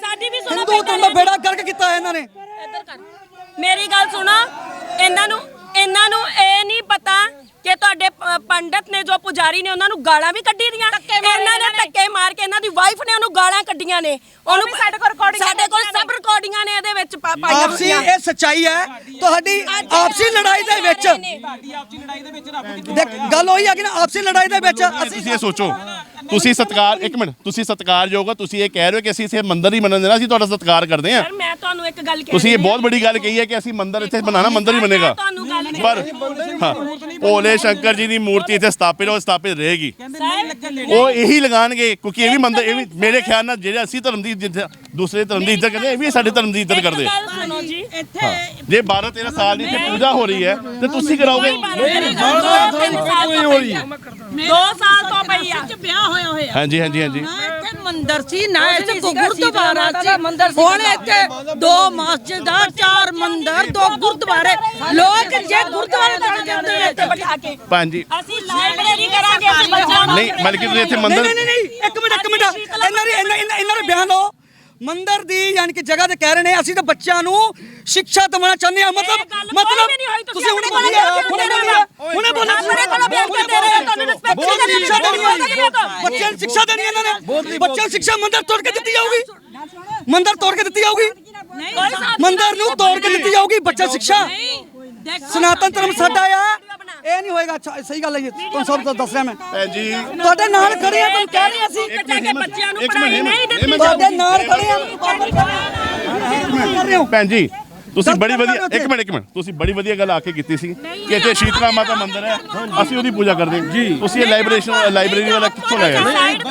ਸਾਡੀ ਵੀ ਸੁਣੋ ਹਿੰਦੂ ਧਰਮ ਦਾ ਬੇੜਾ ਗਰਕ ਕੀਤਾ ਇਹਨਾਂ ਨੇ। ਇੱਧਰ ਕਰ। ਮੇਰੀ ਗੱਲ ਸੁਣੋ ਇਹਨਾਂ ਨੂੰ ਇਹਨਾਂ ਨੂੰ ਇਹ ਨਹੀਂ ਪਤਾ ਕਿ ਤੁਹਾਡੇ ਪ- ਪੰਡਤ ਨੇ ਜੋ ਪੁਜਾਰੀ ਨੇ ਉਹਨਾਂ ਨੂੰ ਗਾਲਾਂ ਵੀ ਕੱਢੀ ਦੀਆਂ। ਇਹਨਾਂ ਨੇ ਧੱਕੇ ਮਾਰ ਕੇ ਇਹਨਾਂ ਦੀ ਵਾਈਫ ਨੇ ਉਹਨੂੰ ਗਾਲਾਂ ਕੱਢੀਆਂ ਨੇ। ਉਹਨੂੰ ਸਾਡੇ ਕੋਲ recording ਸਾਡੇ ਕੋਲ ਸਭ ਰਿਕਾਰਡਿੰਗਾਂ ਨੇ ਇਹਦੇ ਵਿੱਚ ਪਾ- ਪਾਈਆਂ ਆਪਸੀ ਹੋਈਆਂ। ਇਹ ਸੱਚਾਈ ਹੈ ਤੁਹਾਡੀ ਆਪਸੀ ਲੜਾਈ ਦੇ ਵਿੱਚ ਤੁਹਾਡੀ ਆਪਸੀ ਲੜਾਈ ਦੇ ਵਿੱਚ ਰੱਬ ਦੇਖ ਗੱਲ ਹੋਈ ਆ ਕਿ ਨਾ ਆਪਸੀ ਲੜਾਈ ਦੇ ਵਿੱਚ ਅਸੀਂ ਤੁਸੀਂ ਇਹ ਸੋਚੋ। ਤੁਸੀਂ ਸਤਕਾਰ ਇੱਕ ਮਿੰਟ ਤੁਸੀਂ ਸਤਕਾਰਯੋਗ ਹੋ ਤੁਸੀਂ ਇਹ ਕਹਿ ਰਹੇ ਹੋ ਕਿ ਅਸੀਂ ਇਸੇ ਮੰਦਿਰ ਹੀ ਮੰਨਣ ਦੇਣਾ ਅਸੀਂ ਤੁਹਾਡਾ ਸਤਕਾਰ ਕਰਦੇ ਹਾਂ। ਸਰ ਮੈਂ ਤੁਹਾਨੂੰ ਇੱਕ ਗੱਲ ਕਹਿ ਤੁਸੀਂ ਇਹ ਬਹੁਤ ਵੱਡੀ ਗੱਲ ਕਹੀ ਹੈ ਕਿ ਅਸੀਂ ਮੰਦਿਰ ਇੱਥੇ ਬਣਾਣਾ ਮੰਦਿਰ ਹੀ ਬਣੇਗਾ। ਤੁਹਾਨੂੰ ਗੱਲ ਕਹਿ ਪਰ ਹਾਂ ਭੋਲੇ ਸ਼ੰਕਰ ਜੀ ਦੀ ਮੂਰਤੀ ਇੱਥੇ ਸਥਾਪਿਤ ਉਹ ਸਥਾਪਿਤ ਰਹੇਗੀ। ਉਹ ਇਹੀ ਲਗਾਣਗੇ ਕਿਉਂਕਿ ਇਹ ਵੀ ਮੰਦਿਰ ਇਹ ਵੀ ਮੇਰੇ ਖਿਆਲ ਨਾਲ ਜਿਹੜੇ ਅਸੀਂ ਧਰਮ ਦੀ ਦੂਸਰੇ ਧਰਮ ਦੀ ਇੱਜ਼ਤ ਕਰਦੇ ਇਹ ਵੀ ਸਾਡੇ ਧਰਮ ਦੀ ਇੱਜ਼ਤ ਕਰਦੇ ਗੱਲ ਸੁਣੋ ਜੀ। ਇੱਥੇ ਜੇ 12 13 ਸਾਲ ਦੀ ਇੱਥੇ ਪੂਜਾ ਹੋ ਰਹੀ ਹੈ ਤੇ ਤੁਸੀਂ ਕਰਾਓਗੇ? ਦੋ ਸਾਲ ਤੋਂ ਪਈ ਆ। ਵਿਆਹ ਹੋਇਆ ਹੋਇਆ ਹਾਂਜੀ ਹਾਂਜੀ ਹਾਂਜੀ। ਨਾ ਇੱਥੇ ਮੰਦਿਰ ਸੀ ਨਾ ਇੱਥੇ ਗੁਰਦੁਆਰਾ ਸੀ ਹੁਣ ਇੱਥੇ ਦੋ ਮਸਜਿਦ ਚਾਰ ਮੰਦਿਰ ਦੋ ਗੁਰਦੁਆਰੇ। ਲੋਕ ਜੇ ਗੁਰਦੁਆਰੇ ਚੜ ਜਾਂਦੇ ਨੇ ਇੱਥੇ ਬਿਠਾ ਕੇ। ਹਾਂਜੀ। ਅਸੀਂ ਲਾਇਬ੍ਰੇਰੀ ਕਰਾਂਗੇ ਅਸੀਂ ਬੱਚਿਆਂ ਨੂੰ ਨਹੀਂ ਬਲਕਿ ਤੁਸੀਂ ਇੱਥੇ ਮੰਦਿਰ ਨਹੀਂ ਨਹੀਂ ਨਹੀਂ, ਇੱਕ ਮਿੰਟ ਇੱਕ ਮਿੰਟ। ਇਹਨਾਂ ਦੇ ਇਹਨਾਂ ਦੇ ਬਿਆਨ ਲਓ ਮੰਦਿਰ ਦੀ ਯਾਨੀ ਕਿ ਜਗ੍ਹਾ ਤੇ ਕਹਿ ਰਹੇ ਨੇ ਅਸੀਂ ਤਾਂ ਬੱਚਿਆਂ ਨੂੰ ਸਿੱਖਿਆ ਦਿਵਾਉਣਾ ਚਾਹੁੰਦੇ ਗੱਲ ਮਤਲਬ ਮਤਲਬ ਤੁਸੀਂ ਹੁਣੇ ਕੋਲ ਹੁਣੇ ਬੋਲਿਆ ਆਪਣੇ ਕੋਲ ਬਿਆਨ ਦੇ ਰਹੇ ਤੁਹਾਨੂੰ ਬਹੁਤ ਨਹੀਂ। ਹੈ ਬੱਚਿਆਂ ਨੂੰ ਸਿੱਖਿਆ ਦੇਣੀ ਇਹਨਾਂ ਨੇ। ਬੱਚਿਆਂ ਨੂੰ ਸਿੱਖਿਆ ਮੰਦਿਰ ਤੋੜ ਕੇ ਦਿੱਤੀ ਜਾਊਗੀ। ਮੰਦਿਰ ਤੋੜ ਕੇ ਦਿੱਤੀ ਜਾਊਗੀ। ਮੰਦਿਰ ਨੂੰ ਤੋੜ ਕੇ ਦਿੱਤੀ ਜਾਊਗੀ ਬੱਚਾ ਸਿੱਖਿਆ। ਸਨਾਤਨ ਧਰਮ ਸਾਡਾ ਆ। ਇਹ ਨਹੀਂ ਹੋਏਗਾ। ਅੱਛਾ ਸਹੀ ਗੱਲ ਹੈ ਜੀ। ਤੁਹਾਨੂੰ ਸਭ ਤੋਂ ਦੱਸ ਰਿਹਾ ਮੈਂ। ਭੈਣ ਜੀ। ਤੁਹਾਡੇ ਨਾਲ ਖੜੇ ਆ ਤੁਹਾਨੂੰ ਕਹਿ ਰਹੇ ਅਸੀਂ। ਹਿੰਮਤ ਬੱਚਿਆਂ ਨੂੰ ਮਿੰਟ। ਨਹੀਂ ਦਿੱਤੀ ਤੁਹਾਡੇ ਨਾਲ ਖੜੇ ਆ ਬਾਬਰ ਕਰ ਰਹੇ ਹੋ? ਭੈਣ ਜੀ ਤੁਸੀਂ ਬੜੀ ਵਧੀਆ ਇੱਕ ਮਿੰਟ ਇੱਕ ਮਿੰਟ। ਤੁਸੀਂ ਬੜੀ ਵਧੀਆ ਗੱਲ ਆ ਕੇ ਕੀਤੀ ਸੀ ਕਿ ਇੱਥੇ ਸ਼ੀਤਲਾ ਮਾਤਾ ਮੰਦਿਰ ਹੈ। ਅਸੀਂ ਉਹਦੀ ਪੂਜਾ ਕਰਦੇ ਹਾਂ। ਜੀ। ਤੁਸੀਂ ਇਹ ਲਾਇਬ੍ਰੇਸ਼ਨ ਲਾਇਬ੍ਰੇਰੀ ਵਾਲਾ ਕਿੱਥੋਂ ਲਾਇਆ ਸਾਈਡ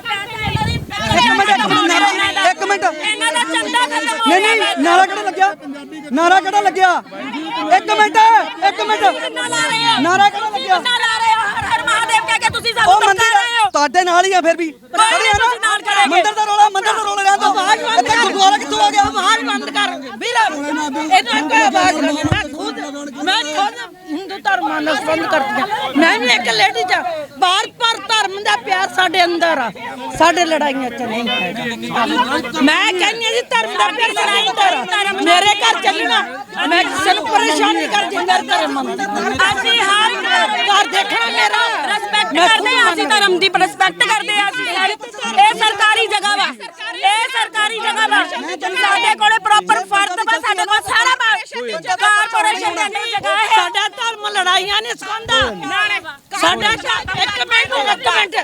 ਇੱਕ ਮਿੰਟ। ਇੱਕ ਮਿੰਟ ਨਾਰਾ ਇੱਕ ਮਿੰਟ ਇਹਨਾਂ ਦਾ ਚੰਦਾ ਖਤਮ ਹੋ ਨਹੀਂ ਨਹੀਂ ਨਾਰਾ ਕਿਹੜਾ ਲੱਗਿਆ? ਨਾਰਾ ਕਿਹੜਾ ਲੱਗਿਆ? ਇੱਕ ਮਿੰਟ ਇੱਕ ਮਿੰਟ। ਨਾਰਾ ਕਿਹੜਾ ਲੱਗਿਆ? ਕਿੰਨਾ ਲਾ ਰਹੇ ਹੋ? ਹਰ ਹਰ ਮਹਾਦੇਵ ਕਹਿ ਕੇ ਤੁਸੀਂ ਉਹ ਸਾਨੂੰ ਮੰਦਿਰ ਧੱਕਾ ਰਹੇ ਹੋ। ਤੁਹਾਡੇ ਨਾਲ ਹੀ ਆ ਫਿਰ ਵੀ। ਖੜੇ ਆ ਨਾ। ਮੰਦਿਰ ਦਾ ਰੋਲਾ ਮੰਦਿਰ ਦਾ ਰੋਲਾ ਰਹਿਣ ਦੋ ਇੱਥੇ ਗੁਰਦੁਆਰਾ ਕਿੱਥੋਂ ਆ ਗਿਆ ਆਵਾਜ਼ ਬੰਦ ਕਰ ਵੀਰਾ ਇਹਨਾਂ ਕੋਈ ਆਵਾਜ਼ ਨਹੀਂ ਮੈਂ ਖੁਦ ਹਿੰਦੂ ਧਰਮ ਨਾਲ ਸੰਬੰਧ ਕਰਦੀ ਹਾਂ। ਮੈਂ ਵੀ ਇੱਕ ਲੇਡੀ ਚ ਬਾਰ ਪਰ ਧਰਮ ਦਾ ਪਿਆਰ ਸਾਡੇ ਅੰਦਰ ਆ। ਸਾਡੇ ਲੜਾਈਆਂ ਚ ਨਹੀਂ ਹੈਗਾ। ਮੈਂ ਕਹਿੰਦੀ ਹਾਂ ਜੀ ਧਰਮ ਦਾ ਪਿਆਰ ਸਾਡੇ ਅੰਦਰ ਆ। ਮੇਰੇ ਘਰ ਚੱਲਣਾ ਮੈਂ ਕਿਸੇ ਨੂੰ ਪਰੇਸ਼ਾਨ ਨਹੀਂ ਕਰਦੀ ਮੇਰੇ ਘਰ ਮੰਨਦੀ ਅਸੀਂ ਹਰ ਘਰ ਦੇਖਣਾ ਮੇਰਾ। ਰਿਸਪੈਕਟ ਕਰਦੇ ਹਾਂ ਅਸੀਂ ਧਰਮ ਦੀ ਰਿਸਪੈਕਟ ਕਰਦੇ ਹਾਂ ਅਸੀਂ। ਇਹ ਸਰਕਾਰੀ ਜਗ੍ਹਾ ਵਾ। ਇਹ ਸਰਕਾਰੀ ਜਗ੍ਹਾ ਵਾ। ਸਾਡੇ ਕੋਲੇ ਕਾਰਪੋਰੇਸ਼ਨ ਸਾਡਾ ਧਰਮ ਲੜਾਈਆਂ ਨਹੀਂ ਸਿਖਾਉਂਦਾ। ਸਾਡਾ ਇੱਕ ਇੱਕ ਮਿੰਟ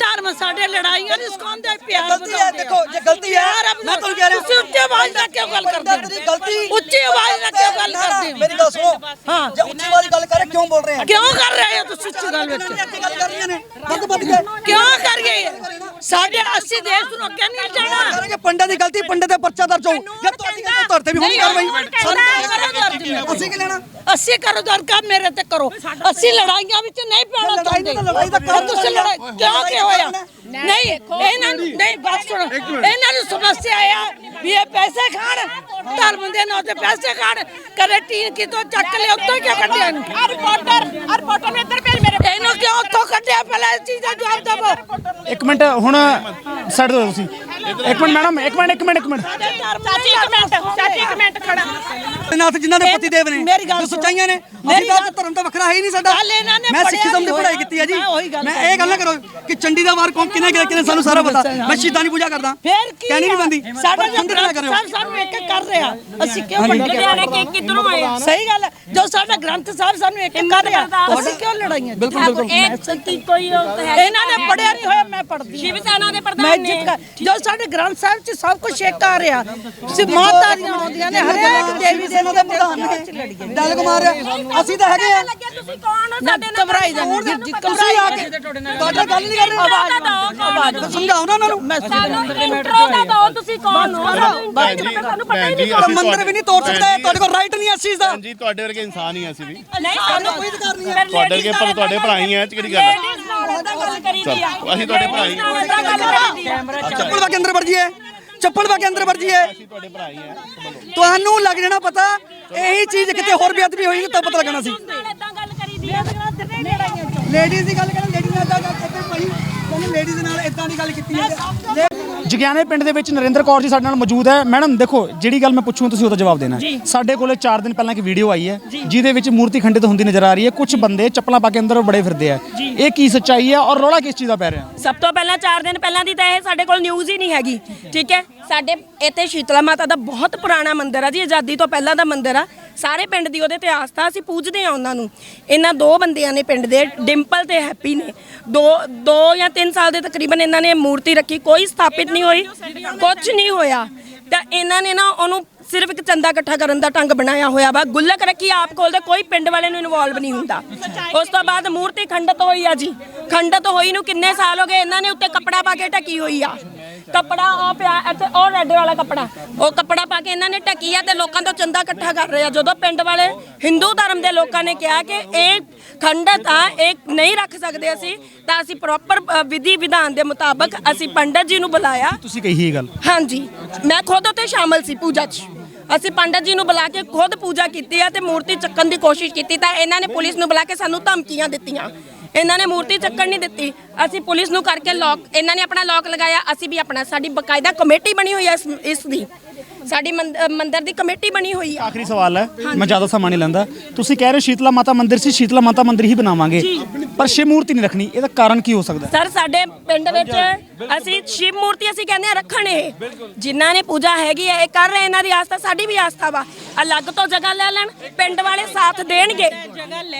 ਧਰਮ ਸਾਡੇ ਲੜਾਈਆਂ ਨਹੀਂ ਸਿਖਾਉਂਦਾ ਪਿਆਰ ਗਲਤੀ ਹੈ। ਦੇਖੋ ਜੇ ਗਲਤੀ ਹੈ ਮੈਂ ਤੁਹਾਨੂੰ ਕਹਿ ਰਿਹਾ। ਤੁਸੀਂ ਉੱਚੀ ਆਵਾਜ਼ ਨਾਲ ਕਿਉਂ ਗੱਲ ਕਰਦੇ ਹੋ? ਤੇਰੀ ਗਲਤੀ ਉੱਚੀ ਆਵਾਜ਼ ਨਾਲ ਕਿਉਂ ਗੱਲ ਕਰਦੇ ਹੋ? ਮੇਰੀ ਗੱਲ ਸੁਣੋ। ਹਾਂ। ਜੇ ਉੱਚੀ ਵਾਲੀ ਗੱਲ ਕਰੇ ਕਿਉਂ ਬੋਲ ਰਹੇ ਆ ਕਿਉਂ ਕਰ ਰਹੇ ਹੋ ਤੁਸੀਂ ਉੱਚੀ ਗੱਲ ਵਿੱਚ? ਗੱਲ ਕਰ ਰਹੀਆਂ ਨੇ ਵੱਧ ਕੇ। ਕਿਉਂ ਕਰ ਗਏ? ਸਾਡੇ ਅਸੀਂ ਦੇਸ਼ ਨੂੰ ਅੱਗੇ ਨਹੀਂ ਜਾਣਾ। ਕਰਾਂਗੇ ਪੰਡਤ ਦੀ ਗਲਤੀ ਪੰਡਤ ਦੇ ਪਰਚਾ ਦਰਜ ਹੋਊ। ਜੇ ਤੁਹਾਡੀ ਗੱਲ ਤੁਹਾਡੇ ਤੇ ਵੀ ਹੋਣੀ ਕਾਰਵਾਈ। ਅਸੀਂ ਕੀ ਲੈਣਾ? ਅਸੀਂ ਕਰੋ ਦਰਕਾਰ ਮੇਰੇ ਤੇ ਕਰੋ। ਅਸੀਂ ਲੜਾਈਆਂ ਵਿੱਚ ਨਹੀਂ ਪੈਣਾ ਚਾਹੁੰਦੇ ਤਾਂ ਲੜਾਈ ਕਿਉਂ ਕਿ ਹੋਇਆ? ਨਹੀਂ ਇਹਨਾਂ ਨੂੰ ਨਹੀਂ ਬਾਤ ਸੁਣੋ। ਇਹਨਾਂ ਨੂੰ ਸਮੱਸਿਆ ਆ ਵੀ ਇਹ ਪੈਸੇ ਖਾਣ। ਧਰਮ ਦੇ ਨਾਂ ਤੇ ਪੈਸੇ ਖਾਣ। ਕਦੇ ਟੀਨ ਕਿਤੋਂ ਚੱਕ ਲਿਆ ਉੱਤੋਂ ਕਿਉਂ ਕੱਢਿਆ ਇਹਨੂੰ? ਆ ਰਿਪੋਰਟਰ ਆ ਰਿਪੋਰਟਰ ਨੂੰ ਇੱਧਰ ਭੇਜ ਮੇਰੇ ਇਹਨੂੰ ਕਿਉਂ ਉੱਥੋਂ ਕੱਢਿਆ? ਪਹਿਲਾਂ ਇਸ ਚੀਜ਼ ਦਾ ਜਵਾਬ ਦਿਵੋ। ਇੱਕ ਮਿੰਟ। ਹੁਣ ਛੱਡ ਦਿਓ ਤੁਸੀਂ। ਇੱਕ ਮਿੰਟ ਮੈਡਮ ਇੱਕ ਮਿੰਟ ਇੱਕ ਮਿੰਟ ਇੱਕ ਮਿੰਟ। ਚਾਚੀ ਇੱਕ ਮਿੰਟ ਚਾਚੀ ਇੱਕ ਮਿੰਟ ਖੜਾ। ਨਾਥ ਜਿਨ੍ਹਾਂ ਦੇ ਪਤੀ ਦੇਵ ਨੇ ਮੇਰੀ ਗੱਲ। ਸੱਚਾਈਆਂ ਨੇ ਅਸੀਂ ਤਾਂ ਧਰਮ ਤਾਂ ਵੱਖਰਾ ਹੈ ਹੀ ਨਹੀਂ ਸਾਡਾ। ਮੈਂ ਸਿੱਖੀਜ਼ਮ ਦੀ ਪੜ੍ਹਾਈ। ਕੀਤੀ ਹੈ ਜੀ। ਮੈਂ ਮੈਂ ਇਹ ਗੱਲ ਨਾ ਕਰੋ ਕਿ ਚੰਡੀ ਦਾ ਵਾਰ ਕੌਣ ਕਿਨੇ ਕਿਨੇ ਸਾਨੂੰ ਸਾਰਾ ਪਤਾ। ਮੈਂ ਸ਼ੀਤਾਂ ਦੀ ਪੂਜਾ ਕਰਦਾ। ਫੇਰ ਕੀ ਕਹਿਣੀ ਨਹੀਂ? ਬੰਦੀ ਸਾਡਾ ਖੰਡ ਨਾ ਕਰਿਓ ਸਾਹਿਬ ਸਾਨੂੰ ਇੱਕ ਇੱਕ ਕਰ ਰਿਹਾ। ਅਸੀਂ ਕਿਉਂ ਵੰਡ ਕੇ ਕਿੱਧਰੋਂ ਆਏ? ਆ? ਸਹੀ ਗੱਲ ਹੈ। ਜੋ ਸਾਡਾ ਗ੍ਰੰਥ ਸਾਹਿਬ ਸਾਨੂੰ ਇੱਕ ਇੱਕ ਕਰ ਰਿਹਾ ਅਸੀਂ ਕਿਉਂ ਲੜਾਈਆਂ ਬਿਲਕੁਲ ਇਹ ਕੀ ਕੋਈ ਉਹ ਹੈ ਇਹਨਾਂ ਨੇ ਪੜਿਆ ਨਹੀਂ ਹੋਇਆ ਮੈਂ ਪੜਦੀ ਸ਼ਿਵ ਸੈਨਾ ਦੇ ਮੈਂ ਪ੍ਰਧਾਨ ਨੇ। ਜੋ ਸਾਡੇ ਗ੍ਰੰਥ ਸਾਹਿਬ 'ਚ ਸਭ ਕੁਝ ਇੱਕ ਆ ਰਿਹਾ। ਸੇ ਮਾਤਾ ਦੀਆਂ ਆਉਂਦੀਆਂ ਨੇ ਹਰੇਕ ਦੇਵੀ ਦੇ ਪ੍ਰਧਾਨ ਨੇ ਡਲ ਕੁਮਾਰ ਅਸੀਂ ਤਾਂ ਹੈਗੇ ਆ। ਲੱਗਿਆ ਤੁਸੀਂ ਕੌਣ ਹੋ? ਨਾ ਸਾਡੇ ਨਾਲ ਘਬਰਾਈ ਦਾ ਨਹੀਂ ਜੀ ਤੁਸੀਂ ਆ ਕੇ ਤੁਹਾਡਾ ਗੱਲ ਨਹੀਂ ਕਰ ਰਹੇ। ਆਵਾਜ਼ ਸਮਝਾਓ ਨਾ ਉਹਨਾਂ ਨੂੰ। ਮੈਂ ਸਾਨੂੰ ਇੰਟਰੋ ਦਾ ਦਿਓ ਤੁਸੀਂ ਕੌਣ ਹੋ? ਸਾਨੂੰ ਪਤਾ ਹੀ ਨਹੀਂ ਮੰਦਰ ਵੀ ਨਹੀਂ ਤੋੜ ਸਕਦਾ ਤੁਹਾਡੇ ਕੋਲ ਰਾਈਟ ਨਹੀਂ ਇਸ ਚੀਜ਼ ਦਾ। ਜੀ ਤੁਹਾਡੇ ਵਰਗੇ ਇਨਸਾਨ ਹੀ ਆ ਅਸੀਂ ਵੀ। ਨਹੀਂ ਸਾਨੂੰ ਕੋਈ ਅਧਿਕਾਰ ਨਹੀਂ ਹੈ ਤੁਹਾਡੇ ਵਰਗੇ ਪਰ ਤੁਹਾਡੇ ਭਰਾ ਹੀ ਆ ਇਹ ਕਿਹੜੀ ਗੱਲ ਹੈ ਆ। ਅਸੀਂ ਤੁਹਾਡੇ ਭਰਾ ਹੀ ਹਾਂ। ਚੱਪਲ ਵਾ ਕੇ ਅੰਦਰ ਵੜ ਜੀਏ ਚੱਪਲ ਵਾ ਕੇ ਅੰਦਰ ਤੁਹਾਡੇ ਭਰਾ ਹੀ ਆ। ਤੁਹਾਨੂੰ ਲੱਗ ਜਾਣਾ ਪਤਾ ਇਹੀ ਚੀਜ਼ ਕਿਤੇ ਹੋਰ ਬੇਅਦਬੀ ਹੋਈ ਤਾਂ ਪਤਾ ਲੱਗਣਾ ਸੀ। ਲੇਡੀਜ਼ ਦੀ ਗੱਲ ਕਰਾਂ ਲੇਡੀਜ਼ ਨਾਲ ਇਦਾਂ ਗੱਲ ਕਰਦੇ ਭਾਈ ਕਹਿੰਦੇ ਲੇਡੀਜ਼ ਨਾਲ ਇਦਾਂ ਦੀ ਗੱਲ ਕੀਤੀ ਹੈ। ਜਗਿਆਣੇ ਪਿੰਡ ਦੇ ਵਿੱਚ ਨਰਿੰਦਰ ਕੌਰ ਜੀ ਸਾਡੇ ਨਾਲ ਮੌਜੂਦ ਹੈ। ਮੈਡਮ ਦੇਖੋ ਜਿਹੜੀ ਗੱਲ ਮੈਂ ਪੁੱਛੂੰ ਤੁਸੀਂ ਉਹਦਾ ਜਵਾਬ ਦੇਣਾ। ਸਾਡੇ ਕੋਲੇ 4 ਦਿਨ ਪਹਿਲਾਂ ਇੱਕ ਵੀਡੀਓ ਆਈ ਹੈ ਜਿਹਦੇ ਵਿੱਚ ਮੂਰਤੀ ਖੰਡਿਤ ਹੁੰਦੀ ਨਜ਼ਰ ਆ ਰਹੀ ਹੈ। ਕੁਝ ਬੰਦੇ ਚੱਪਲਾਂ ਪਾ ਕੇ ਅੰਦਰ ਬੜੇ ਫਿਰਦੇ ਆ। ਇਹ ਕੀ ਸੱਚਾਈ ਹੈ ਔਰ ਰੌਲਾ ਕਿਸ ਚੀਜ਼ ਦਾ ਪੈ ਰਿਹਾ? ਸਭ ਤੋਂ ਪਹਿਲਾਂ 4 ਦਿਨ ਪਹਿਲਾਂ ਦੀ ਤਾਂ ਇਹ ਸਾਡੇ ਕੋਲ ਨਿਊਜ਼ ਹੀ ਨਹੀਂ ਹੈਗੀ। ਠੀਕ ਹੈ? ਸਾਡੇ ਇੱਥੇ ਸ਼ੀਤਲਾ ਮਾਤਾ ਦਾ ਬਹੁਤ ਪੁਰਾਣਾ ਮੰਦਿਰ ਆ ਜੀ ਆਜ਼ਾਦੀ ਤੋਂ ਪਹਿਲਾਂ ਦਾ ਮੰਦਿਰ ਆ। ਸਾਰੇ ਪਿੰਡ ਦੀ ਉਹਦੇ ਇਤਿਹਾਸ ਤਾਂ ਅਸੀਂ ਪੂਜਦੇ ਆ ਉਹਨਾਂ ਨੂੰ। ਇਹਨਾਂ ਦੋ ਬੰਦਿਆਂ ਨੇ ਪਿੰਡ ਦੇ ਡਿੰਪਲ ਤੇ ਹੈਪੀ ਨੇ। ਦੋ ਦੋ ਜਾਂ 3 ਸਾਲ ਦੇ ਤਕਰੀਬਨ ਇਹਨਾਂ ਨੇ ਮੂਰਤੀ ਰੱਖੀ, ਕੋਈ ਸਥਾਪਿਤ ਨਹੀਂ ਹੋਈ ਕੁਝ ਨਹੀਂ ਹੋਇਆ। ਤਾਂ ਇਹਨਾਂ ਨੇ ਨਾ ਉਹਨੂੰ ਸਿਰਫ ਇੱਕ ਚੰਦਾ ਇਕੱਠਾ ਕਰਨ ਦਾ ਢੰਗ ਬਣਾਇਆ ਹੋਇਆ ਵਾ। ਗੁੱਲਕ ਰੱਖੀ ਆਪ ਕੋਲ ਤੇ ਕੋਈ ਪਿੰਡ ਵਾਲੇ ਨੂੰ ਇਨਵੋਲਵ ਨਹੀਂ ਹੁੰਦਾ। ਉਸ ਤੋਂ ਬਾਅਦ ਮੂਰਤੀ ਖੰਡਤ ਹੋਈ ਆ ਜੀ। ਖੰਡਤ ਹੋਈ ਨੂੰ ਕਿੰਨੇ ਸਾਲ ਹੋ ਗਏ ਇਹਨਾਂ ਨੇ ਉੱਤੇ ਕੱਪੜਾ ਪਾ ਕੇ ਢੱਕੀ ਹੋਈ ਆ। ਕੱਪੜਾ ਉਹ ਪਿਆ ਇੱਥੇ ਉਹ ਰੈੱਡ ਵਾਲਾ ਕੱਪੜਾ। ਉਹ ਕੱਪੜਾ ਪਾ ਕੇ ਇਹਨਾਂ ਨੇ ਢੱਕੀ ਆ ਤੇ ਲੋਕਾਂ ਤੋਂ ਚੰਦਾ ਇਕੱਠਾ ਕਰ ਰਹੇ ਆ। ਜਦੋਂ ਪਿੰਡ ਵਾਲੇ ਹਿੰਦੂ ਧਰਮ ਦੇ ਲੋਕਾਂ ਨੇ ਕਿਹਾ ਕਿ ਇਹ ਖੰਡਤ ਆ ਇਹ ਨਹੀਂ ਰੱਖ ਸਕਦੇ ਅਸੀਂ ਤਾਂ ਅਸੀਂ ਪ੍ਰੋਪਰ ਵਿਧੀ ਵਿਧਾਨ ਦੇ ਮੁਤਾਬਕ ਅਸੀਂ ਪੰਡਤ ਜੀ ਨੂੰ ਬੁਲਾਇਆ। ਤੁਸੀਂ ਕਹੀ ਇਹ ਗੱਲ? ਹਾਂਜੀ। ਮੈਂ ਖੁਦ ਉੱਤੇ ਸ਼ਾਮਲ ਸੀ ਪੂਜਾ 'ਚ। ਅਸੀਂ ਪੰਡਤ ਜੀ ਨੂੰ ਬੁਲਾ ਕੇ ਖੁਦ ਪੂਜਾ ਕੀਤੀ ਆ ਤੇ ਮੂਰਤੀ ਚੱਕਣ ਦੀ ਕੋਸ਼ਿਸ਼ ਕੀਤੀ ਤਾਂ ਇਹਨਾਂ ਨੇ ਪੁਲਿਸ ਨੂੰ ਬੁਲਾ ਕੇ ਸਾਨੂੰ ਧਮਕੀਆਂ ਦਿੱਤੀਆਂ। ਇਹਨਾਂ ਨੇ ਮੂਰਤੀ ਚੱਕਣ ਨਹੀਂ ਦਿੱਤੀ। ਅਸੀਂ ਪੁਲਿਸ ਨੂੰ ਕਰਕੇ ਲੋਕ ਇਹਨਾਂ ਨੇ ਆਪਣਾ ਲੋਕ ਲਗਾਇਆ, ਅਸੀਂ ਵੀ ਆਪਣਾ ਸਾਡੀ ਬਕਾਇਦਾ ਕਮੇਟੀ ਬਣੀ ਹੋਈ ਹੈ ਇਸ ਇਸ ਦੀ। ਸਾਡੀ ਮੰਦਿਰ ਦੀ ਕਮੇਟੀ ਬਣੀ ਹੋਈ ਆ। ਆਖਰੀ ਸਵਾਲ ਹੈ ਮੈਂ ਜ਼ਿਆਦਾ ਸਮਾਂ ਨਹੀਂ ਲੈਂਦਾ। ਤੁਸੀਂ ਕਹਿ ਰਹੇ ਸ਼ੀਤਲਾ ਮਾਤਾ ਮੰਦਿਰ ਸੀ ਸ਼ੀਤਲਾ ਮਾਤਾ ਮੰਦਿਰ ਹੀ ਬਣਾਵਾਂਗੇ। ਪਰ ਸ਼ਿਵ ਮੂਰਤੀ ਨਹੀਂ ਰੱਖਣੀ ਇਹਦਾ ਕਾਰਨ ਕੀ ਹੋ ਸਕਦਾ? ਸਰ ਸਾਡੇ ਪਿੰਡ ਵਿੱਚ ਅਸੀਂ ਸ਼ਿਵ ਮੂਰਤੀ ਅਸੀਂ ਕਹਿੰਦੇ ਆ ਰੱਖਣ ਇਹ। ਜਿਨ੍ਹਾਂ ਨੇ ਪੂਜਾ ਹੈਗੀ ਹੈ ਇਹ ਕਰ ਰਹੇ ਇਹਨਾਂ ਦੀ ਆਸਥਾ ਸਾਡੀ ਵੀ ਆਸਥਾ ਵਾ। ਅਲੱਗ ਤੋਂ ਜਗ੍ਹਾ ਲੈ ਲੈਣ ਪਿੰਡ ਵਾਲੇ ਸਾਥ ਦੇਣਗੇ।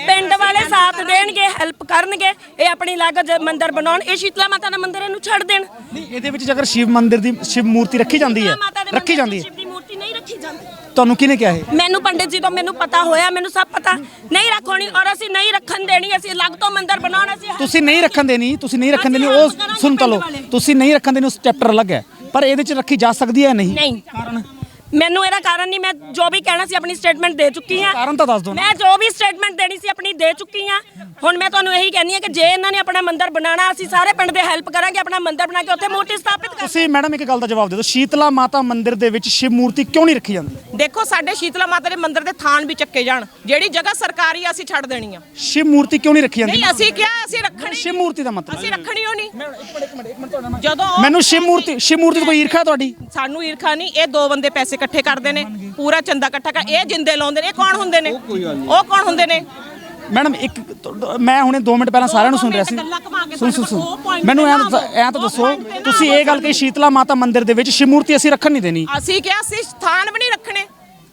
ਪਿੰਡ ਵਾਲੇ ਸਾਥ ਦੇਣਗੇ ਹੈਲਪ ਕਰਨਗੇ। ਇਹ ਆਪਣੀ ਅਲੱਗ ਮੰਦਿਰ ਬਣਾਉਣ ਇਹ ਸ਼ੀਤਲਾ ਮਾਤਾ ਦਾ ਮੰਦਿਰ ਇਹਨੂੰ ਛੱਡ ਦੇਣ। ਨਹੀਂ ਇਹਦੇ ਵਿੱਚ ਜੇਕਰ ਸ਼ਿਵ ਮੰਦਿਰ ਦੀ ਸ਼ਿਵ ਮੂਰਤੀ ਰੱਖੀ ਜਾਂਦੀ ਹੈ ਰੱਖੀ ਜਾਂਦੀ ਹੈ। ਮੂਰਤੀ ਨਹੀਂ ਰੱਖੀ ਜਾਂਦੀ। ਤੁਹਾਨੂੰ ਕਿਹਨੇ ਕਿਹਾ ਇਹ? ਮੈਨੂੰ ਪੰਡਿਤ ਜੀ ਤੋਂ ਮੈਨੂੰ ਪਤਾ ਹੋਇਆ ਮੈਨੂੰ ਸਭ ਪਤਾ। ਨਹੀਂ ਰੱਖਣੀ ਔਰ ਅਸੀਂ ਨਹੀਂ ਰੱਖਣ ਦੇਣੀ ਅਸੀਂ ਅਲੱਗ ਤੋਂ ਮੰਦਿਰ ਬਣਾਉਣ ਅਸੀਂ ਤੁਸੀਂ ਨਹੀਂ ਰੱਖਣ ਦੇਣੀ ਤੁਸੀਂ ਨਹੀਂ ਰੱਖਣ ਦੇਣੀ ਉਹ ਸੁਣ ਤਲੋ ਪਿੰਡ ਵਾਲੇ। ਤੁਸੀਂ ਨਹੀਂ ਰੱਖਣ ਦੇਣੀ ਉਸ ਚੈਪਟਰ ਅਲੱਗ ਹੈ। ਪਰ ਇਹਦੇ ਚ ਰੱਖੀ ਜਾ ਸਕਦੀ ਹੈ ਨਹੀਂ? ਨਹੀਂ। ਮੈਨੂੰ ਇਹਦਾ ਕਾਰਨ ਨਹੀਂ ਮੈਂ ਜੋ ਵੀ ਕਹਿਣਾ ਸੀ ਆਪਣੀ ਸਟੇਟਮੈਂਟ ਦੇ ਚੁੱਕੀ ਹਾਂ। ਕਾਰਨ ਤਾਂ ਦੱਸ ਦਿਓ ਨਾ। ਮੈਂ ਜੋ ਵੀ ਸਟੇਟਮੈਂਟ ਦੇਣੀ ਸੀ ਆਪਣੀ ਦੇ ਚੁੱਕੀ ਹਾਂ। ਹੁਣ ਮੈਂ ਤੁਹਾਨੂੰ ਇਹੀ ਕਹਿੰਦੀ ਹਾਂ ਕਿ ਜੇ ਇਹਨਾਂ ਨੇ ਆਪਣਾ ਮੰਦਿਰ ਬਣਾਉਣਾ ਅਸੀਂ ਸਾਰੇ ਪਿੰਡ ਦੇ ਹੈਲਪ ਕਰਾਂਗੇ ਆਪਣਾ ਮੰਦਿਰ ਬਣਾ ਕੇ ਉੱਥੇ ਮੂਰਤੀ ਸਥਾਪਿਤ ਕਰ ਤੁਸੀਂ ਮੈਡਮ ਇੱਕ ਗੱਲ ਦਾ ਜਵਾਬ ਦੇ ਦਿਓ। ਸ਼ੀਤਲਾ ਮਾਤਾ ਮੰਦਿਰ ਦੇ ਵਿੱਚ ਸ਼ਿਵ ਮੂਰਤੀ ਕਿਉਂ ਨਹੀਂ ਰੱਖੀ ਜਾਂਦੀ? ਦੇਖੋ ਸਾਡੇ ਸ਼ੀਤਲਾ ਮਾਤਾ ਦੇ ਮੰਦਿਰ ਦੇ ਥਾਨ ਵੀ ਚੱਕੇ ਜਾਣ। ਜਿਹੜੀ ਜਗ੍ਹਾ ਸਰਕਾਰੀ ਆ ਅਸੀਂ ਛੱਡ ਦੇਣੀ ਆ। ਸ਼ਿਵ ਮੂਰਤੀ ਕਿਉਂ ਨਹੀਂ ਰੱਖੀ ਜਾਂਦੀ? ਨਹੀਂ ਅਸੀਂ ਕਿਹਾ ਅਸੀਂ ਰੱਖਣੀ ਸ਼ਿਵ ਮੂਰਤੀ ਦਾ ਮਤਲਬ। ਅਸੀਂ ਰੱਖਣੀ ਓ ਨਹੀਂ। ਜਦੋਂ ਉਹ- ਮੈਨੂੰ ਸ਼ਿਵ ਮੂਰਤੀ ਸ਼ਿਵ ਮੂਰਤੀ ਤੋਂ ਕੋਈ ਈਰਖਾ ਤੁਹਾਡੀ? ਸਾਨੂੰ ਈਰਖਾ ਨਹੀਂ ਇਹ ਦੋ ਬੰਦੇ ਪੈਸੇ ਇਕੱਠੇ ਕਰਦੇ ਨੇ ਪੂਰਾ ਚੰਦਾ ਇਕੱਠਾ ਕਰ ਇਹ ਜਿੰਦੇ ਲਾਉਂਦੇ ਨੇ ਇਹ ਕੌਣ ਹੁੰਦੇ ਨੇ? ਉਹ ਕੌਣ ਹੁੰਦੇ ਨੇ? ਮੈਡਮ ਇੱਕ ਮੈਂ ਹੁਣੇ 2 ਮਿੰਟ ਪਹਿਲਾਂ ਸਾਰਿਆਂ ਨੂੰ ਸੁਣ ਰਿਹਾ ਸੀ। ਕੇ ਸੁਣ ਸੁਣ ਸੁਣ। ਮੈਨੂੰ ਤੇ ਐਂ ਤਾਂ। ਐਂ ਤਾਂ ਦੱਸੋ ਤੇ ਤੁਸੀਂ ਇਹ ਗੱਲ। ਕਹੀ ਸ਼ੀਤਲਾ ਮਾਤਾ ਮੰਦਿਰ ਦੇ ਵਿੱਚ ਸ਼ਿਵ ਮੂਰਤੀ ਅਸੀਂ ਰੱਖਣ ਨਹੀਂ ਦੇਣੀ। ਅਸੀਂ ਕਿਹਾ ਅਸੀਂ ਸਥਾਨ ਵੀ ਨਹੀਂ ਰੱਖਣੇ।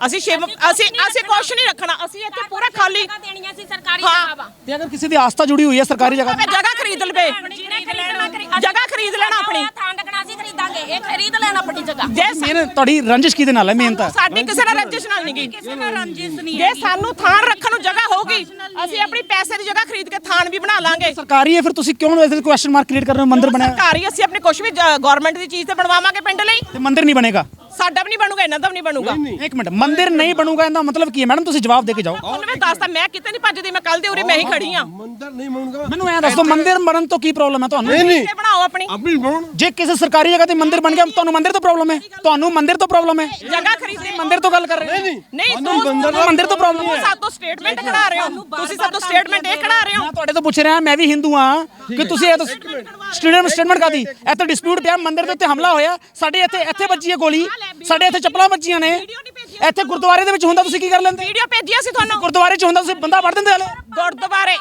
ਅਸੀਂ ਸ਼ਿਵ ਅਸੀਂ ਅਸੀਂ ਕੁਛ ਨਹੀਂ ਰੱਖਣਾ। ਅਸੀਂ ਇੱਥੇ ਪੂਰਾ ਖਾਲੀ ਜਗ੍ਹਾ ਦੇਣੀਆਂ ਸੀ ਸਰਕਾਰੀ ਹਾਂ। ਜਗ੍ਹਾ ਵਾ। ਤੇ ਅਗਰ ਕਿਸੇ ਦੀ ਆਸਥਾ ਜੁੜੀ ਹੋਈ ਹੈ ਸਰਕਾਰੀ ਜਗ੍ਹਾ ਭਾਵੇਂ ਜਗ੍ਹਾ ਖਰੀਦ ਲਵੇ। ਜਗ੍ਹਾ ਖਰੀਦ ਲੈਣਾ ਆਪਣੀ ਥਾਂ ਲੱਗਣਾ ਸੀ ਖਰੀਦਾਂਗੇ ਇਹ ਖਰੀਦ ਲੈਣਾ ਆਪਣੀ ਜਗ੍ਹਾ। ਜੇ ਮੇਨ ਤੁਹਾਡੀ ਰੰਜਿਸ਼ ਕਿਹਦੇ ਨਾਲ ਹੈ ਮੇਨ ਤਾਂ? ਸਾਡੀ ਕਿਸੇ ਨਾਲ ਰੰਜਿਸ਼ ਨਾਲ ਨਹੀਂ ਗਈ। ਕਿਸੇ ਨਾਲ ਰੰਜਿਸ਼ ਨਹੀਂ ਜੇ ਸਾਨੂੰ ਥਾਨ ਰੱਖਣ ਨੂੰ ਜਗ੍ਹਾ ਹੋਊਗੀ ਅਸੀਂ ਆਪਣੀ ਪੈਸੇ ਦੀ ਜਗ੍ਹਾ ਖਰੀਦ ਕੇ ਥਾਨ ਵੀ ਬਣਾ ਲਾਂਗੇ। ਸਰਕਾਰੀ ਹੈ ਫਿਰ ਤੁਸੀਂ ਕਿਉਂ ਵੈਸੇ ਕੁਐਸਚਨ ਮਾਰਕ ਕ੍ਰੀਏਟ ਕਰ ਰਹੇ ਹੋ? ਮੰਦਿਰ ਬਣਿਆ। ਸਰਕਾਰੀ ਅਸੀਂ ਆਪਣੀ ਕੁਛ ਵੀ ਗਵਰਨਮੈਂਟ ਦੀ ਚੀਜ਼ ਤੇ ਬਣਵਾਵਾਂਗੇ ਪਿੰਡ ਲਈ। ਤੇ ਮੰਦਿਰ ਨਹੀਂ ਬਣੇਗਾ? ਸਾਡਾ ਵੀ ਨਹੀਂ ਬਣੂਗਾ ਇਹਨਾਂ ਦਾ ਵੀ ਨਹੀਂ ਬਣੂਗਾ। ਇੱਕ ਮਿੰਟ ਮੰਦਿਰ ਨਹੀਂ ਬਣੂਗਾ ਇਹਦਾ ਮਤਲਬ ਕੀ ਹੈ? ਮੈਡਮ ਤੁਸੀਂ ਜਵਾਬ ਦੇ ਕੇ ਜਾਓ। ਉਹਨੇ ਮੈਂ ਕਿਤੇ ਨਹੀਂ ਭੱਜਦੀ ਮੈਂ ਕੱਲ ਦੇ ਉਰੇ ਮੈਂ ਹੀ ਖੜੀ ਆ ਮੰਦਰ ਨਹੀਂ ਬਣੂਗਾ। ਮੈਨੂੰ ਐਂ ਦੱਸ ਦਿਓ ਮੰਦਿਰ ਬਣਨ ਤੋਂ ਕੀ ਪ੍ਰੋਬਲਮ ਹੈ ਤੁਹਾਨੂੰ? ਨਹੀਂ ਨਹੀਂ। ਤੇ ਬਣਾਓ ਆਪਣੀ। ਆਪਣੀ ਬਣਾਉਣ ਜੇ ਕਿਸੇ ਸਰਕਾਰੀ ਜਗ੍ਹਾ ਤੇ ਮੰਦਿਰ ਬਣ ਗਿਆ ਤੁਹਾਨੂੰ ਮੰਦਿਰ ਤੋਂ ਪ੍ਰੋਬਲਮ ਹੈ। ਤੁਹਾਨੂੰ ਮੰਦਿਰ ਤੋਂ ਪ੍ਰੋਬਲਮ ਹੈ। ਜਗ੍ਹਾ ਖਰੀਦਣੀ। ਮੰਦਿਰ ਤੋਂ ਗੱਲ ਕਰ ਰਹੇ ਨਹੀਂ ਹੋ ਨਹੀਂ ਸਾਨੂੰ ਤੂੰ ਮੰਦਿਰ ਮੰਦਿਰ ਤੋਂ ਪ੍ਰੋਬਲਮ ਤੂੰ ਸਾਤੋਂ ਸਟੇਟਮੈਂਟ ਕਢਾ ਰਹੇ ਹੋ। ਤੁਸੀਂ ਸਾਤੋਂ ਸਟੇਟਮੈਂਟ ਇਹ ਕਢਾ ਰਹੇ ਹੋ। ਮੈਂ ਤੁਹਾਡੇ ਤੋਂ ਪੁੱਛ ਰਿਹਾ ਮੈਂ ਵੀ ਹਿੰਦੂ ਹਾਂ ਕਿ ਤੁਸੀਂ ਇਹ ਸਟੂਡੈਂਟ ਸਟੇਟਮੈਂਟ ਕਾਦੀ ਇੱਥੇ ਡਿਸਪਿਊਟ ਪਿਆ ਮੰਦਿਰ ਦੇ ਉੱਤੇ ਹਮਲਾ ਹੋਇਆ। ਸਾਡੇ ਇੱਥੇ ਇੱਥੇ ਵੱਜੀ ਹੈ ਗੋਲੀ। ਸਾਡੇ ਇੱਥੇ ਚੱਪਲਾਂ ਵੱਜੀਆਂ ਨੇ। ਇੱਥੇ ਗੁਰਦੁਆਰੇ ਦੇ ਵਿੱਚ ਹੁੰਦਾ ਤੁਸੀਂ ਕੀ ਕਰ ਲੈਂਦੇ? ਵੀਡੀਓ ਭੇਜੀ ਅਸੀਂ ਤੁਹਾਨੂੰ। ਗੁਰਦੁਆਰੇ 'ਚ ਹੁੰਦਾ ਤੁਸੀਂ ਬੰਦਾ ਵੜ ਦਿੰਦੇ ਹਲੇ। ਗੁਰਦੁਆਰੇ।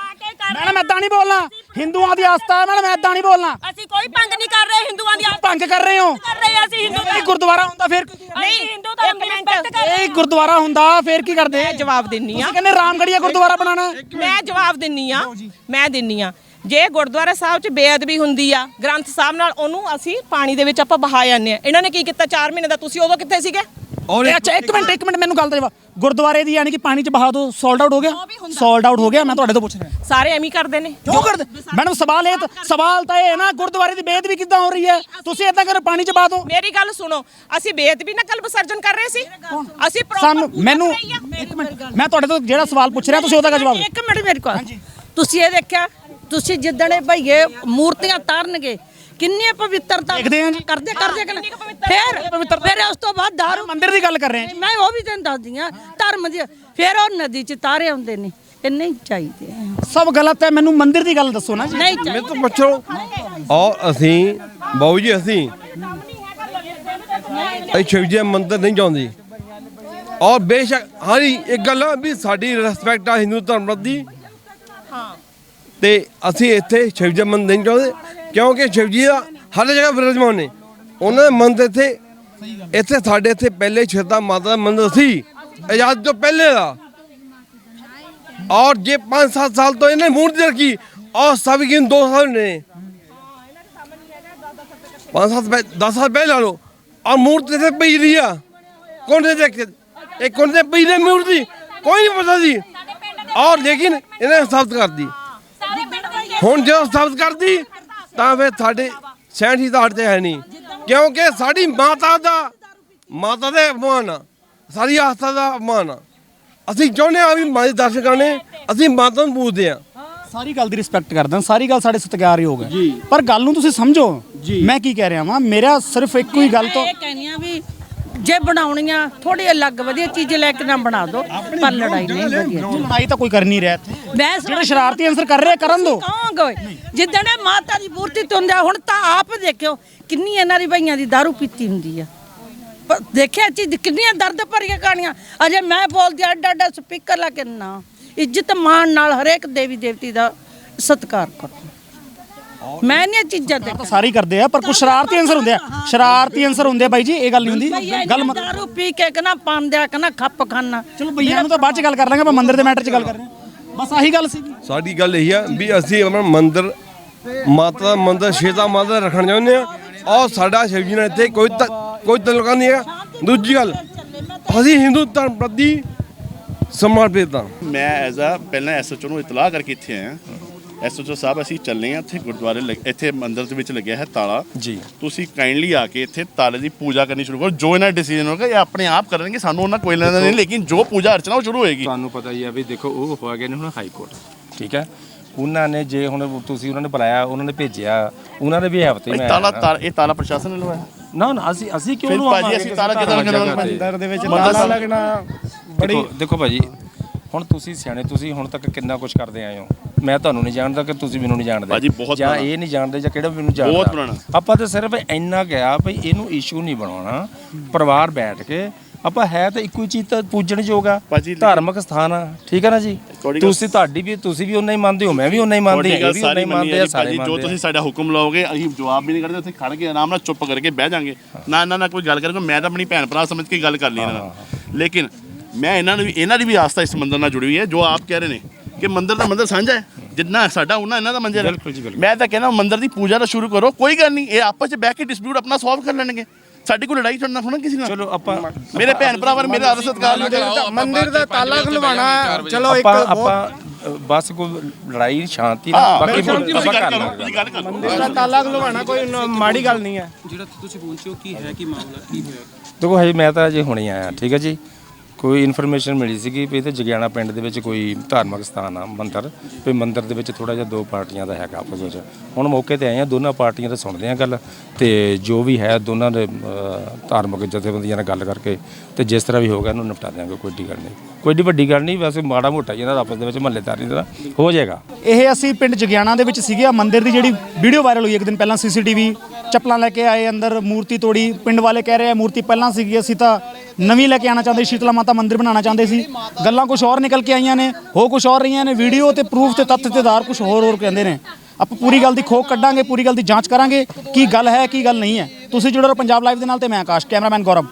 ਮੈਡਮ ਐਦਾਂ ਨਹੀਂ ਬੋਲਣਾ। ਹਿੰਦੂਆਂ ਦੀ ਆਸਥਾ ਹੈ ਮੈਡਮ ਐਦਾਂ ਨਹੀਂ ਬੋਲਣਾ। ਅਸੀਂ ਕੋਈ ਭੰਗ ਨਹੀਂ ਕਰ ਰਹੇ ਹਿੰਦੂਆਂ ਦੀ ਆਸਥਾ ਭੰਗ ਕਰ ਰਹੇ ਹੋ। ਕਰ ਰਹੇ ਹਾਂ ਅਸੀਂ ਹਿੰਦੂ ਇਹ ਗੁਰਦੁਆਰਾ ਹੁੰਦਾ ਫਿਰ ਨਹੀਂ ਹਿੰਦੂ ਧਰਮ ਦੀ ਰਿਸਪੈਕਟ ਕਰ ਰਹੇ ਇਹ ਗੁਰਦੁਆਰਾ ਹੁੰਦਾ ਫਿਰ ਕੀ ਕਰਦੇ? ਮੈਂ ਜਵਾਬ ਦਿੰਨੀ ਆ ਤੁਸੀਂ ਕਹਿੰਦੇ ਰਾਮਗੜੀਆ ਗੁਰਦੁਆਰਾ ਬਣਾਉਣਾ ਹੈ। ਮੈਂ ਜਵਾਬ ਦਿੰਨੀ ਆ ਮੈਂ ਦਿੰਨੀ ਆ ਜੇ ਗੁਰਦੁਆਰਾ ਸਾਹਿਬ 'ਚ ਬੇਅਦਬੀ ਹੁੰਦੀ ਆ ਗ੍ਰੰਥ ਸਾਹਿਬ ਨਾਲ ਉਹਨੂੰ ਅਸੀਂ ਪਾਣੀ ਦੇ ਵਿੱਚ ਆਪਾਂ ਬਹਾ ਜਾਂਦੇ ਆ ਇਹਨਾਂ ਨੇ ਕੀ ਕੀਤਾ? 4 ਮਹੀਨੇ ਦਾ ਤੁਸੀਂ ਉਦੋਂ ਕਿੱਥੇ ਸੀਗੇ? ਔਰ ਇਹ ਅੱਛਾ ਇੱਕ ਮਿੰਟ ਇੱਕ ਮਿੰਟ ਮੈਨੂੰ ਗੱਲ ਦਾ ਜਵਾਬ। ਗੁਰਦੁਆਰੇ ਦੀ ਯਾਨੀ ਕਿ ਪਾਣੀ 'ਚ ਬਹਾ ਦੋ ਸੋਲਡ ਆਊਟ ਹੋ ਗਿਆ? ਸੋਲਡ ਆਊਟ ਹੋ ਗਿਆ ਮੈਂ ਤੁਹਾਡੇ ਤੋਂ ਪੁੱਛ ਰਿਹਾ। ਸਾਰੇ ਐਵੇਂ ਹੀ ਕਰਦੇ ਨੇ। ਕਿਉਂ ਕਰਦੇ? ਮੈਡਮ ਸਵਾਲ ਇਹ ਤਾਂ- ਸਵਾਲ ਤਾਂ ਇਹ ਹੈ ਨਾ ਗੁਰਦੁਆਰੇ ਦੀ ਬੇਅਦਬੀ ਕਿੱਦਾਂ ਹੋ ਰਹੀ ਹੈ? ਤੁਸੀਂ ਇਦਾਂ ਕਰੋ ਪਾਣੀ 'ਚ ਬਹਾ ਦੋ। ਮੇਰੀ ਗੱਲ ਸੁਣੋ ਅਸੀਂ ਬੇਅਦਬੀ ਨਾਲ ਕਲ ਵਿਸਰਜਨ ਕਰ ਰਹੇ ਸੀ? ਅਸੀਂ ਸਾਨੂੰ ਮੈਨੂੰ। ਇੱਕ ਮਿੰਟ ਮੈਂ ਤੁਹਾਡੇ ਤੋਂ ਜਿਹੜਾ ਸਵਾਲ ਪੁੱਛ ਰਿਹਾ ਤੁਸੀਂ ਉਹਦਾ ਕਾ ਜਵਾਬ ਇੱਕ ਮਿੰਟ ਮੇਰੇ ਕੋਲ ਤੁਸੀਂ ਇਹ ਦੇਖਿਆ ਤੁਸੀਂ ਜਿੱਦਣੇ ਭਈਏ ਮੂਰਤੀਆਂ ਤਾਰਨਗੇ ਕਿੰਨੀ ਪਵਿੱਤਰਤਾ ਦੇਖਦੇ ਹਾਂ ਜੀ। ਕਰਦੇ ਕਰਦੇ ਕਿ ਫਿਰ ਫਿਰ ਉਸ ਤੋਂ ਬਾਅਦ ਦਾਰੂ ਮੰਦਿਰ ਦੀ ਗੱਲ ਕਰ ਰਹੇ ਹਾਂ ਮੈਂ ਉਹ ਵੀ ਤੈਨੂੰ ਦੱਸਦੀ ਆ ਧਰਮ ਦੀ ਫਿਰ ਉਹ ਨਦੀ ਚ ਤਾਰੇ ਆਉਂਦੇ ਨੇ ਇਹ ਨਹੀਂ ਚਾਹੀਦੇ ਸਭ ਗਲਤ ਹੈ ਮੈਨੂੰ ਮੰਦਿਰ ਦੀ ਗੱਲ ਦੱਸੋ ਨਾ ਜੀ। ਨਹੀਂ ਮੈਂ ਚਾਹੀਦੇ ਤੋਂ ਪੁੱਛੋ ਔਰ ਅਸੀਂ ਬਾਊ ਜੀ ਅਸੀਂ ਅਸੀਂ ਸ਼ਿਵਜੀ ਦਾ ਮੰਦਰ ਨਹੀਂ ਜਾਂਦੇ। ਔਰ ਬੇਸ਼ੱਕ ਹਾਂਜੀ ਇੱਕ ਗੱਲ ਆ ਵੀ ਸਾਡੀ ਰਿਸਪੈਕਟ ਆ ਹਿੰਦੂ ਧਰਮ ਦੀ ਹਾਂ। ਤੇ ਅਸੀਂ ਇੱਥੇ ਸ਼ਿਵਜੀ ਦਾ ਮੰਦਰ ਨਹੀਂ ਜਾਂਦੇ। ਕਿਉਂਕਿ ਸ਼ਿਵਜੀ ਦਾ ਹਰ ਜਗ੍ਹਾ ਵਿਰਾਜਮਾਨ ਨੇ। ਉਹਨਾਂ ਦੇ ਮੰਦਰ ਇੱਥੇ ਇੱਥੇ ਸਾਡੇ ਇੱਥੇ ਪਹਿਲੇ ਸ਼ਰਧਾ ਮਾਤਾ ਦਾ ਮੰਦਰ ਸੀ ਆਜ਼ਾਦ ਤੋਂ ਪਹਿਲੇ ਦਾ। ਔਰ ਜੇ 5-7 ਸਾਲ ਤੋਂ ਇਹਨੇ ਮੂਰਤੀ ਰੱਖੀ ਔਰ ਸਭ ਗਿਣ 2 ਸਾਲ ਨੇ। 5-7 10 ਸਾਲ ਪਹਿਲਾਂ ਲੋ ਔਰ ਮੂਰਤੀ ਤੇ ਪਈ ਰਹੀ ਆ। ਕੌਣ ਦੇ ਦੇਖ? ਇਹ ਕੌਣ ਦੇ ਪਈ ਰਹੀ ਮੂਰਤੀ? ਕੋਈ ਨਹੀਂ ਪਤਾ ਸੀ। ਔਰ ਲੇਕਿਨ ਇਹਨੇ ਸਾਬਤ ਕਰਦੀ ਦੇ ਹੁਣ ਜਦੋਂ ਸਾਬਤ ਕਰਦੀ ਤਾਂ ਫਿਰ ਸਾਡੇ ਸੈਂਟੀ ਦਾ ਤੇ ਹੈ ਨਹੀਂ। ਕਿਉਂਕਿ ਸਾਡੀ ਮਾਤਾ ਦਾ ਮਾਤਾ ਦੇ ਅਪਮਾਨ ਆ। ਸਾਡੀ ਆਸਥਾ ਦਾ ਅਪਮਾਨ ਆ। ਅਸੀਂ ਚਾਹੁੰਦੇ ਆ ਵੀ ਮਾਂ ਦੇ ਦਰਸ਼ਨ ਕਰਨੇ ਅਸੀਂ ਮਾਤਾ ਨੂੰ ਪੂਜਦੇ ਆ ਸਾਰੀ ਗੱਲ ਦੀ ਰਿਸਪੈਕਟ ਕਰਦਾ ਸਾਰੀ ਗੱਲ ਸਾਡੇ ਸਤਿਕਾਰਯੋਗ ਹੈ। ਪਰ ਗੱਲ ਨੂੰ ਤੁਸੀਂ ਸਮਝੋ। ਮੈਂ ਕੀ ਕਹਿ ਰਿਹਾ ਵਾਂ ਮੇਰਾ ਸਿਰਫ ਇੱਕੋ ਹੀ ਗੱਲ ਤੋਂ ਇਹ ਕਹਿੰਦੀਆਂ ਵੀ ਜੇ ਬਣਾਉਣੀਆਂ ਥੋੜੀ ਅਲੱਗ ਵਧੀਆ ਚੀਜ਼ ਲੈ ਕੇ ਨਾ ਬਣਾ ਦੋ ਪਰ ਲੜਾਈ ਨਹੀਂ ਵਧੀਆ। ਲੜਾਈ ਤਾਂ ਕੋਈ ਕਰ ਨਹੀਂ ਰਿਹਾ ਇੱਥੇ। ਬਹਿਸ ਜਿਹੜੇ ਸ਼ਰਾਰਤੀ ਅੰਸਰ ਕਰ ਰਹੇ ਆ, ਕਰਨ ਦੋ। ਕਹਾਂਗੇ ਜਿੱਦਣ ਇਹ ਮਾਤਾ ਦੀ ਮੂਰਤੀ ਤੁੰਦਿਆ ਹੁਣ ਤਾਂ ਆਪ ਦੇਖਿਓ ਕਿੰਨੀ ਇਹਨਾਂ ਦੀ ਭਈਆਂ ਦੀ दारू ਪੀਤੀ ਹੁੰਦੀ ਆ। ਪਰ ਦੇਖਿਆ ਚੀਜ਼ ਕਿੰਨੀਆਂ ਦਰਦ ਭਰੀਆਂ ਕਹਾਣੀਆਂ। ਅਜੇ ਮੈਂ ਬੋਲਦੀ ਅੱਡਾ ਅੱਡਾ ਸਪੀਕਰ ਲਾ ਕੇ ਨਾ ਇੱਜ਼ਤ ਮਾਣ ਨਾਲ ਹਰੇਕ ਦੇਵੀ ਦੇਵਤੀ ਦਾ ਸਤਿਕਾਰ ਕਰੋ। ਮੈਂ ਨਹੀਂ ਇਹ ਚੀਜ਼ਾਂ ਤਾਂ ਸਾਰੇ ਹੀ ਕਰਦੇ ਆ ਪਰ ਕੁਝ ਸ਼ਰਾਰਤੀ ਅੰਸਰ ਹੁੰਦੇ ਆ। ਸ਼ਰਾਰਤੀ ਅੰਸਰ ਹੁੰਦੇ ਆ ਬਾਈ ਜੀ ਇਹ ਗੱਲ ਨਹੀਂ ਹੁੰਦੀ। ਗੱਲ ਮਤ- दारू ਪੀ ਕੇ ਕਨਾ ਪਾਉਂਦਿਆ ਕਨਾ ਖੱਪ ਖਾਨਾ ਚਲੋ ਭਈਆ ਨੂੰ ਤਾਂ ਬਾਅਦ ਚ ਗੱਲ ਕਰ ਲਾਂਗੇ ਆਪਾਂ ਮੰਦਿਰ ਦੇ ਮੈਟਰ 'ਚ ਗੱਲ ਕਰ ਰਹੇ ਹਾਂ। ਬਸ ਆਹੀ ਗੱਲ ਸੀ। ਸਾਡੀ ਗੱਲ ਇਹ ਆ ਵੀ ਅਸੀਂ ਆਪਣਾ ਮੰਦਿਰ ਮਾਤਾ ਦਾ ਮੰਦਿਰ ਸ਼ੇਤਾ ਮਾਤਾ ਦਾ ਰੱਖਣਾ ਚਾਹੁੰਦੇ ਆ ਔਰ ਸਾਡਾ ਸ਼ਿਵ ਜੀ ਨਾਲ ਇੱਥੇ ਕੋਈ ਤ- ਕੋਈ ਤਲਕਾ ਨਹੀਂ ਹੈਗਾ। ਦੂਜੀ ਗੱਲ ਅਸੀਂ ਹਿੰਦੂ ਧਰਮ ਪ੍ਰਤੀ ਸਮਰਪਿਤ ਹਾਂ। ਮੈਂ ਐਜ਼ ਅ ਪਹਿਲਾਂ ਐਸਐਚਓ ਨੂੰ ਇਤਲਾਹ ਕਰਕੇ ਇੱਥੇ ਆਇਆ। ਐਸਐਚਓ ਸਾਹਿਬ ਅਸੀਂ ਚੱਲੇ ਆ ਇੱਥੇ ਗੁਰਦੁਆਰੇ ਲੱਗ- ਇੱਥੇ ਮੰਦਿਰ ਦੇ ਵਿੱਚ ਲੱਗਿਆ ਹੈ ਤਾਲਾ। ਜੀ। ਤੁਸੀਂ ਕਾਈਂਡਲੀ ਆ ਕੇ ਇੱਥੇ ਤਾਲੇ ਦੀ ਪੂਜਾ ਕਰਨੀ ਸ਼ੁਰੂ ਕਰੋ। ਜੋ ਇਹਨਾਂ ਡਿਸੀਜਨ ਹੋਗਾ ਇਹ ਆਪਣੇ ਆਪ ਕਰਨਗੇ। ਸਾਨੂੰ ਉਹਨਾਂ ਕੋਈ ਲੈਣਾ ਨਹੀਂ ਲੇਕਿਨ ਜੋ ਪੂਜਾ ਅਰਚਨਾ ਉਹ ਸ਼ੁਰੂ ਹੋਏਗੀ। ਤੁਹਾਨੂੰ ਪਤਾ ਹੀ ਆ ਵੀ ਦੇਖੋ ਉਹ ਹੋ ਗਏ ਨੇ ਹੁਣ ਹਾਈ ਕੋਰਟ ਠੀਕ ਹੈ? ਉਹਨਾਂ ਨੇ ਜੇ ਹੁਣ ਤੁਸੀਂ ਉਹਨਾਂ ਨੇ ਬੁਲਾਇਆ ਉਹਨਾਂ ਨੇ ਭੇਜਿਆ ਉਹਨਾਂ ਨੇ ਵੀ ਹਫ਼ਤੇ ਮੈਂ ਤਾਲਾ ਤਾਲਾ- ਇਹ ਤਾਲਾ ਪ੍ਰਸ਼ਾਸਨ ਨੇ ਲਵਾਇਆ ਨਾ ਨਾ ਅਸੀਂ ਅਸੀਂ ਕਿਉਂ ਫਿਰ ਭਾਜੀ ਅਸੀਂ ਤਾਲਾ ਕਿੱਦਾਂ ਤੇ? ਮੰਦਿਰ ਦੇ ਵਿੱਚ ਮੰਦਿਰ ਤਾਲਾ ਲੱਗਣਾ ਦੇਖੋ ਦੇਖੋ ਭਾਜੀ ਹੁਣ ਤੁਸੀਂ ਸਿਆਣੇ ਤੁਸੀਂ ਹੁਣ ਤੱਕ ਕਿੰਨਾ ਕੁਝ ਕਰਦੇ ਆਏ ਹੋ? ਮੈਂ ਤੁਹਾਨੂੰ ਨਹੀਂ ਜਾਣਦਾ ਕਿ ਤੁਸੀਂ ਮੈਨੂੰ ਨਹੀਂ ਜਾਣਦੇ। ਭਾਜੀ, ਬਹੁਤ ਜਾਂ ਪੁਰਾਣਾ। ਇਹ ਨਹੀਂ ਜਾਣਦੇ ਜਾਂ ਕਿਹੜਾ ਮੈਨੂੰ ਜਾਣਦਾ। ਬਹੁਤ ਪੁਰਾਣਾ। ਆਪਾਂ ਤਾਂ ਸਿਰਫ ਇੰਨਾ ਗਿਆ ਭਈ ਇਹਨੂੰ ਇਸ਼ੂ ਨਹੀਂ ਬਣਾਉਣਾ ਪਰਿਵਾਰ ਬੈਠ ਕੇ। ਆਪਾਂ ਹੈ ਤਾਂ ਇੱਕੋ ਹੀ ਚੀਜ਼ ਤਾਂ ਪੂਜਣ ਯੋਗ ਆ। ਭਾਜੀ, ਲੇਕਿਨ- ਧਾਰਮਿਕ ਸਥਾਨ ਆ ਠੀਕ ਹੈ ਨਾ ਜੀ? ਤੁਹਾਡੀ ਗੱਲ- ਤੁਸੀਂ ਤੁਹਾਡੀ ਵੀ ਤੁਸੀਂ ਵੀ ਉਨਾ ਹੀ ਮੰਨਦੇ ਹੋ ਮੈਂ ਵੀ ਉਨਾ ਹੀ ਮੰਨਦੇ ਹਾਂ ਇਹ ਵੀ ਸਾਰੀ ਹੀ ਮੰਨੀ ਮੰਨਦੇ ਆ ਸਾਰੇ ਜੋ ਮੰਨਦੇ ਤੁਸੀਂ ਸਾਡਾ ਹੁਕਮ ਲਾਓਗੇ ਅਸੀਂ ਜਵਾਬ ਵੀ ਨਹੀਂ ਕਰਦੇ ਉੱਥੇ ਖੜ ਕੇ ਆਰਾਮ ਨਾਲ ਚੁੱਪ ਕਰਕੇ ਬਹਿ ਜਾਾਂਗੇ। ਨਾ ਇਹਨਾਂ ਨਾਲ ਕੋਈ ਗੱਲ ਕਰਕੇ ਮੈਂ ਤਾਂ ਆਪਣੀ ਭੈਣ ਭਰਾ ਸਮਝ ਕੇ ਗੱਲ ਕਰ ਲਈ ਇਹਨਾਂ ਨਾਲ। ਲੇਕਿਨ ਮੈਂ ਇਹਨਾਂ ਨੂੰ ਵੀ ਇਹਨਾਂ ਦੀ ਵੀ ਆਸਥਾ ਇਸ ਮੰਦਿਰ ਨਾਲ ਜੁੜੀ ਹੋਈ ਹੈ ਜੋ ਆਪ ਕਹਿ ਰਹੇ ਨੇ। ਕਿ ਮੰਦਿਰ ਦਾ ਮੰਦਿਰ ਸਾਂਝਾ ਹੈ। ਜਿੰਨਾ ਸਾਡਾ ਉਹਨਾਂ ਇਹਨਾਂ ਦਾ ਮੰਦਿਰ ਹੈ। ਬਿਲਕੁਲ ਜੀ, ਬਿਲਕੁਲ। ਮੈਂ ਤਾਂ ਕਹਿੰਦਾ ਮੰਦਿਰ ਦੀ ਪੂਜਾ ਦਾ ਸ਼ੁਰੂ ਕਰੋ ਕੋਈ ਗੱਲ ਨਹੀਂ ਇਹ ਆਪਸ ਵਿੱਚ ਬਹਿ ਕੇ ਡਿਸਪਿਊਟ ਆਪਣਾ ਸੋਲਵ ਕਰ ਲੈਣਗੇ। ਸਾਡੀ ਕੋਈ ਲੜਾਈ ਛੱਡਣਾ ਥੋੜਾ ਕਿਸੇ ਨਾਲ? ਚਲੋ ਆਪਾਂ ਮੇਰੇ ਭੈਣ ਭਰਾ ਵਰ ਮੇਰੇ ਆਦਰ ਸਤਿਕਾਰ ਨਾਲ ਮੰਦਿਰ ਦਾ ਤਾਲਾ ਖਲਵਾਣਾ ਚਲੋ ਇੱਕ ਆਪਾਂ ਬਸ ਕੋਈ ਲੜਾਈ ਸ਼ਾਂਤੀ ਨਾਲ ਬਾਕੀ ਆਪਾਂ ਕਰ ਗੱਲ ਕਰੋ ਲਾਂਗੇ। ਤੁਸੀਂ ਗੱਲ ਕਰੋ। ਮੰਦਿਰ ਦਾ ਤਾਲਾ ਖਲਵਾਣਾ ਕੋਈ ਨ- ਮਾੜੀ ਗੱਲ ਨਹੀਂ ਹੈ। ਜਿਹੜਾ ਤੁਸੀਂ ਪਹੁੰਚੇ ਹੋ ਕੀ ਹੈ ਕੀ ਮਾਮਲਾ ਕੀ ਹੋਇਆ? ਦੇਖੋ ਹਜੇ ਮੈਂ ਤਾਂ ਅਜੇ ਹੁਣੇ ਆਇਆ ਠੀਕ ਹੈ ਜੀ? ਕੋਈ ਇਨਫੋਰਮੇਸ਼ਨ ਮਿਲੀ ਸੀਗੀ ਵੀ ਤੇ ਜਗਿਆਣਾ ਪਿੰਡ ਦੇ ਵਿੱਚ ਕੋਈ ਧਾਰਮਿਕ ਸਥਾਨ ਆ ਮੰਦਿਰ। ਵੀ ਮੰਦਿਰ ਦੇ ਵਿੱਚ ਥੋੜਾ ਜਿਹਾ ਦੋ ਪਾਰਟੀਆਂ ਦਾ ਹੈਗਾ ਆਪਸ ਵਿੱਚ। ਹੁਣ ਮੌਕੇ ਤੇ ਆਏ ਆ ਦੋਨਾਂ ਪਾਰਟੀਆਂ ਦਾ ਸੁਣਦੇ ਆ ਗੱਲ ਤੇ ਜੋ ਵੀ ਹੈ ਦੋਨਾਂ ਦੇ ਅ, ਧਾਰਮਿਕ ਜਥੇਬੰਦੀਆਂ ਨਾਲ ਗੱਲ ਕਰਕੇ ਤੇ ਜਿਸ ਤਰ੍ਹਾਂ ਵੀ ਹੋਗਾ ਇਹਨੂੰ ਨਿਪਟਾ ਦਿਆਂਗੇ ਕੋਈ ਏਡੀ ਗੱਲ ਨਹੀਂ। ਕੋਈ ਏਡੀ ਵੱਡੀ ਗੱਲ ਨਹੀਂ ਵੈਸੇ ਮਾੜਾ ਮੋਟਾ ਹੀ ਇਹਨਾਂ ਦਾ ਆਪਸ ਦੇ ਵਿੱਚ ਮਹੱਲੇਦਾਰੀ ਦਾ। ਹੋ ਜਾਏਗਾ। ਇਹ ਅਸੀਂ ਪਿੰਡ ਜਗਿਆਣਾ ਦੇ ਵਿੱਚ ਸੀਗੇ ਆ ਮੰਦਿਰ ਦੀ ਜਿਹੜੀ ਵੀਡੀਓ ਵਾਇਰਲ ਹੋਈ ਇੱਕ ਦਿਨ ਪਹਿਲਾਂ ਸੀਸੀਟੀਵੀ ਚੱਪਲਾਂ ਲੈ ਕੇ ਆਏ, ਅੰਦਰ ਮੂਰਤੀ ਤੋੜੀ। ਪਿੰਡ ਵਾਲੇ ਕਹਿ ਰਹੇ ਆ, ਮੂਰਤੀ ਪਹਿਲਾਂ ਸੀਗੀ, ਅਸੀਂ ਤਾਂ ਨਵੀਂ ਲੈ ਕੇ ਆਣਾ ਚਾਹੁੰਦੇ ਸ਼ੀਤਲਾ ਮਾਤਾ ਮੰਦਿਰ ਬਣਾਉਣਾ ਚਾਹੁੰਦੇ ਸੀ। ਗੱਲਾਂ ਕੁਝ ਹੋਰ ਨਿਕਲ ਕੇ ਆਈਆਂ ਨੇ ਹੋ ਕੁਝ ਹੋਰ ਰਹੀਆਂ ਨੇ ਵੀਡੀਓ ਤੇ ਪ੍ਰੂਫ ਤੇ ਤੱਥ ਤੇ ਆਧਾਰ ਕੁਝ ਹੋਰ ਹੋਰ ਕਹਿੰਦੇ ਨੇ। ਆਪਾਂ ਪੂਰੀ ਗੱਲ ਦੀ ਖੋਖ ਕੱਢਾਂਗੇ, ਪੂਰੀ ਗੱਲ ਦੀ ਜਾਂਚ ਕਰਾਂਗੇ, ਕੀ ਗੱਲ ਹੈ, ਕੀ ਗੱਲ ਨਹੀਂ ਹੈ। ਤੁਸੀਂ ਜੁੜੇ ਰਹੋ ਪੰਜਾਬ ਲਾਈਵ ਦੇ ਨਾਲ ਤੇ ਮੈਂ ਆਕਾਸ਼, ਕੈਮਰਾਮੈਨ ਗੌਰਵ।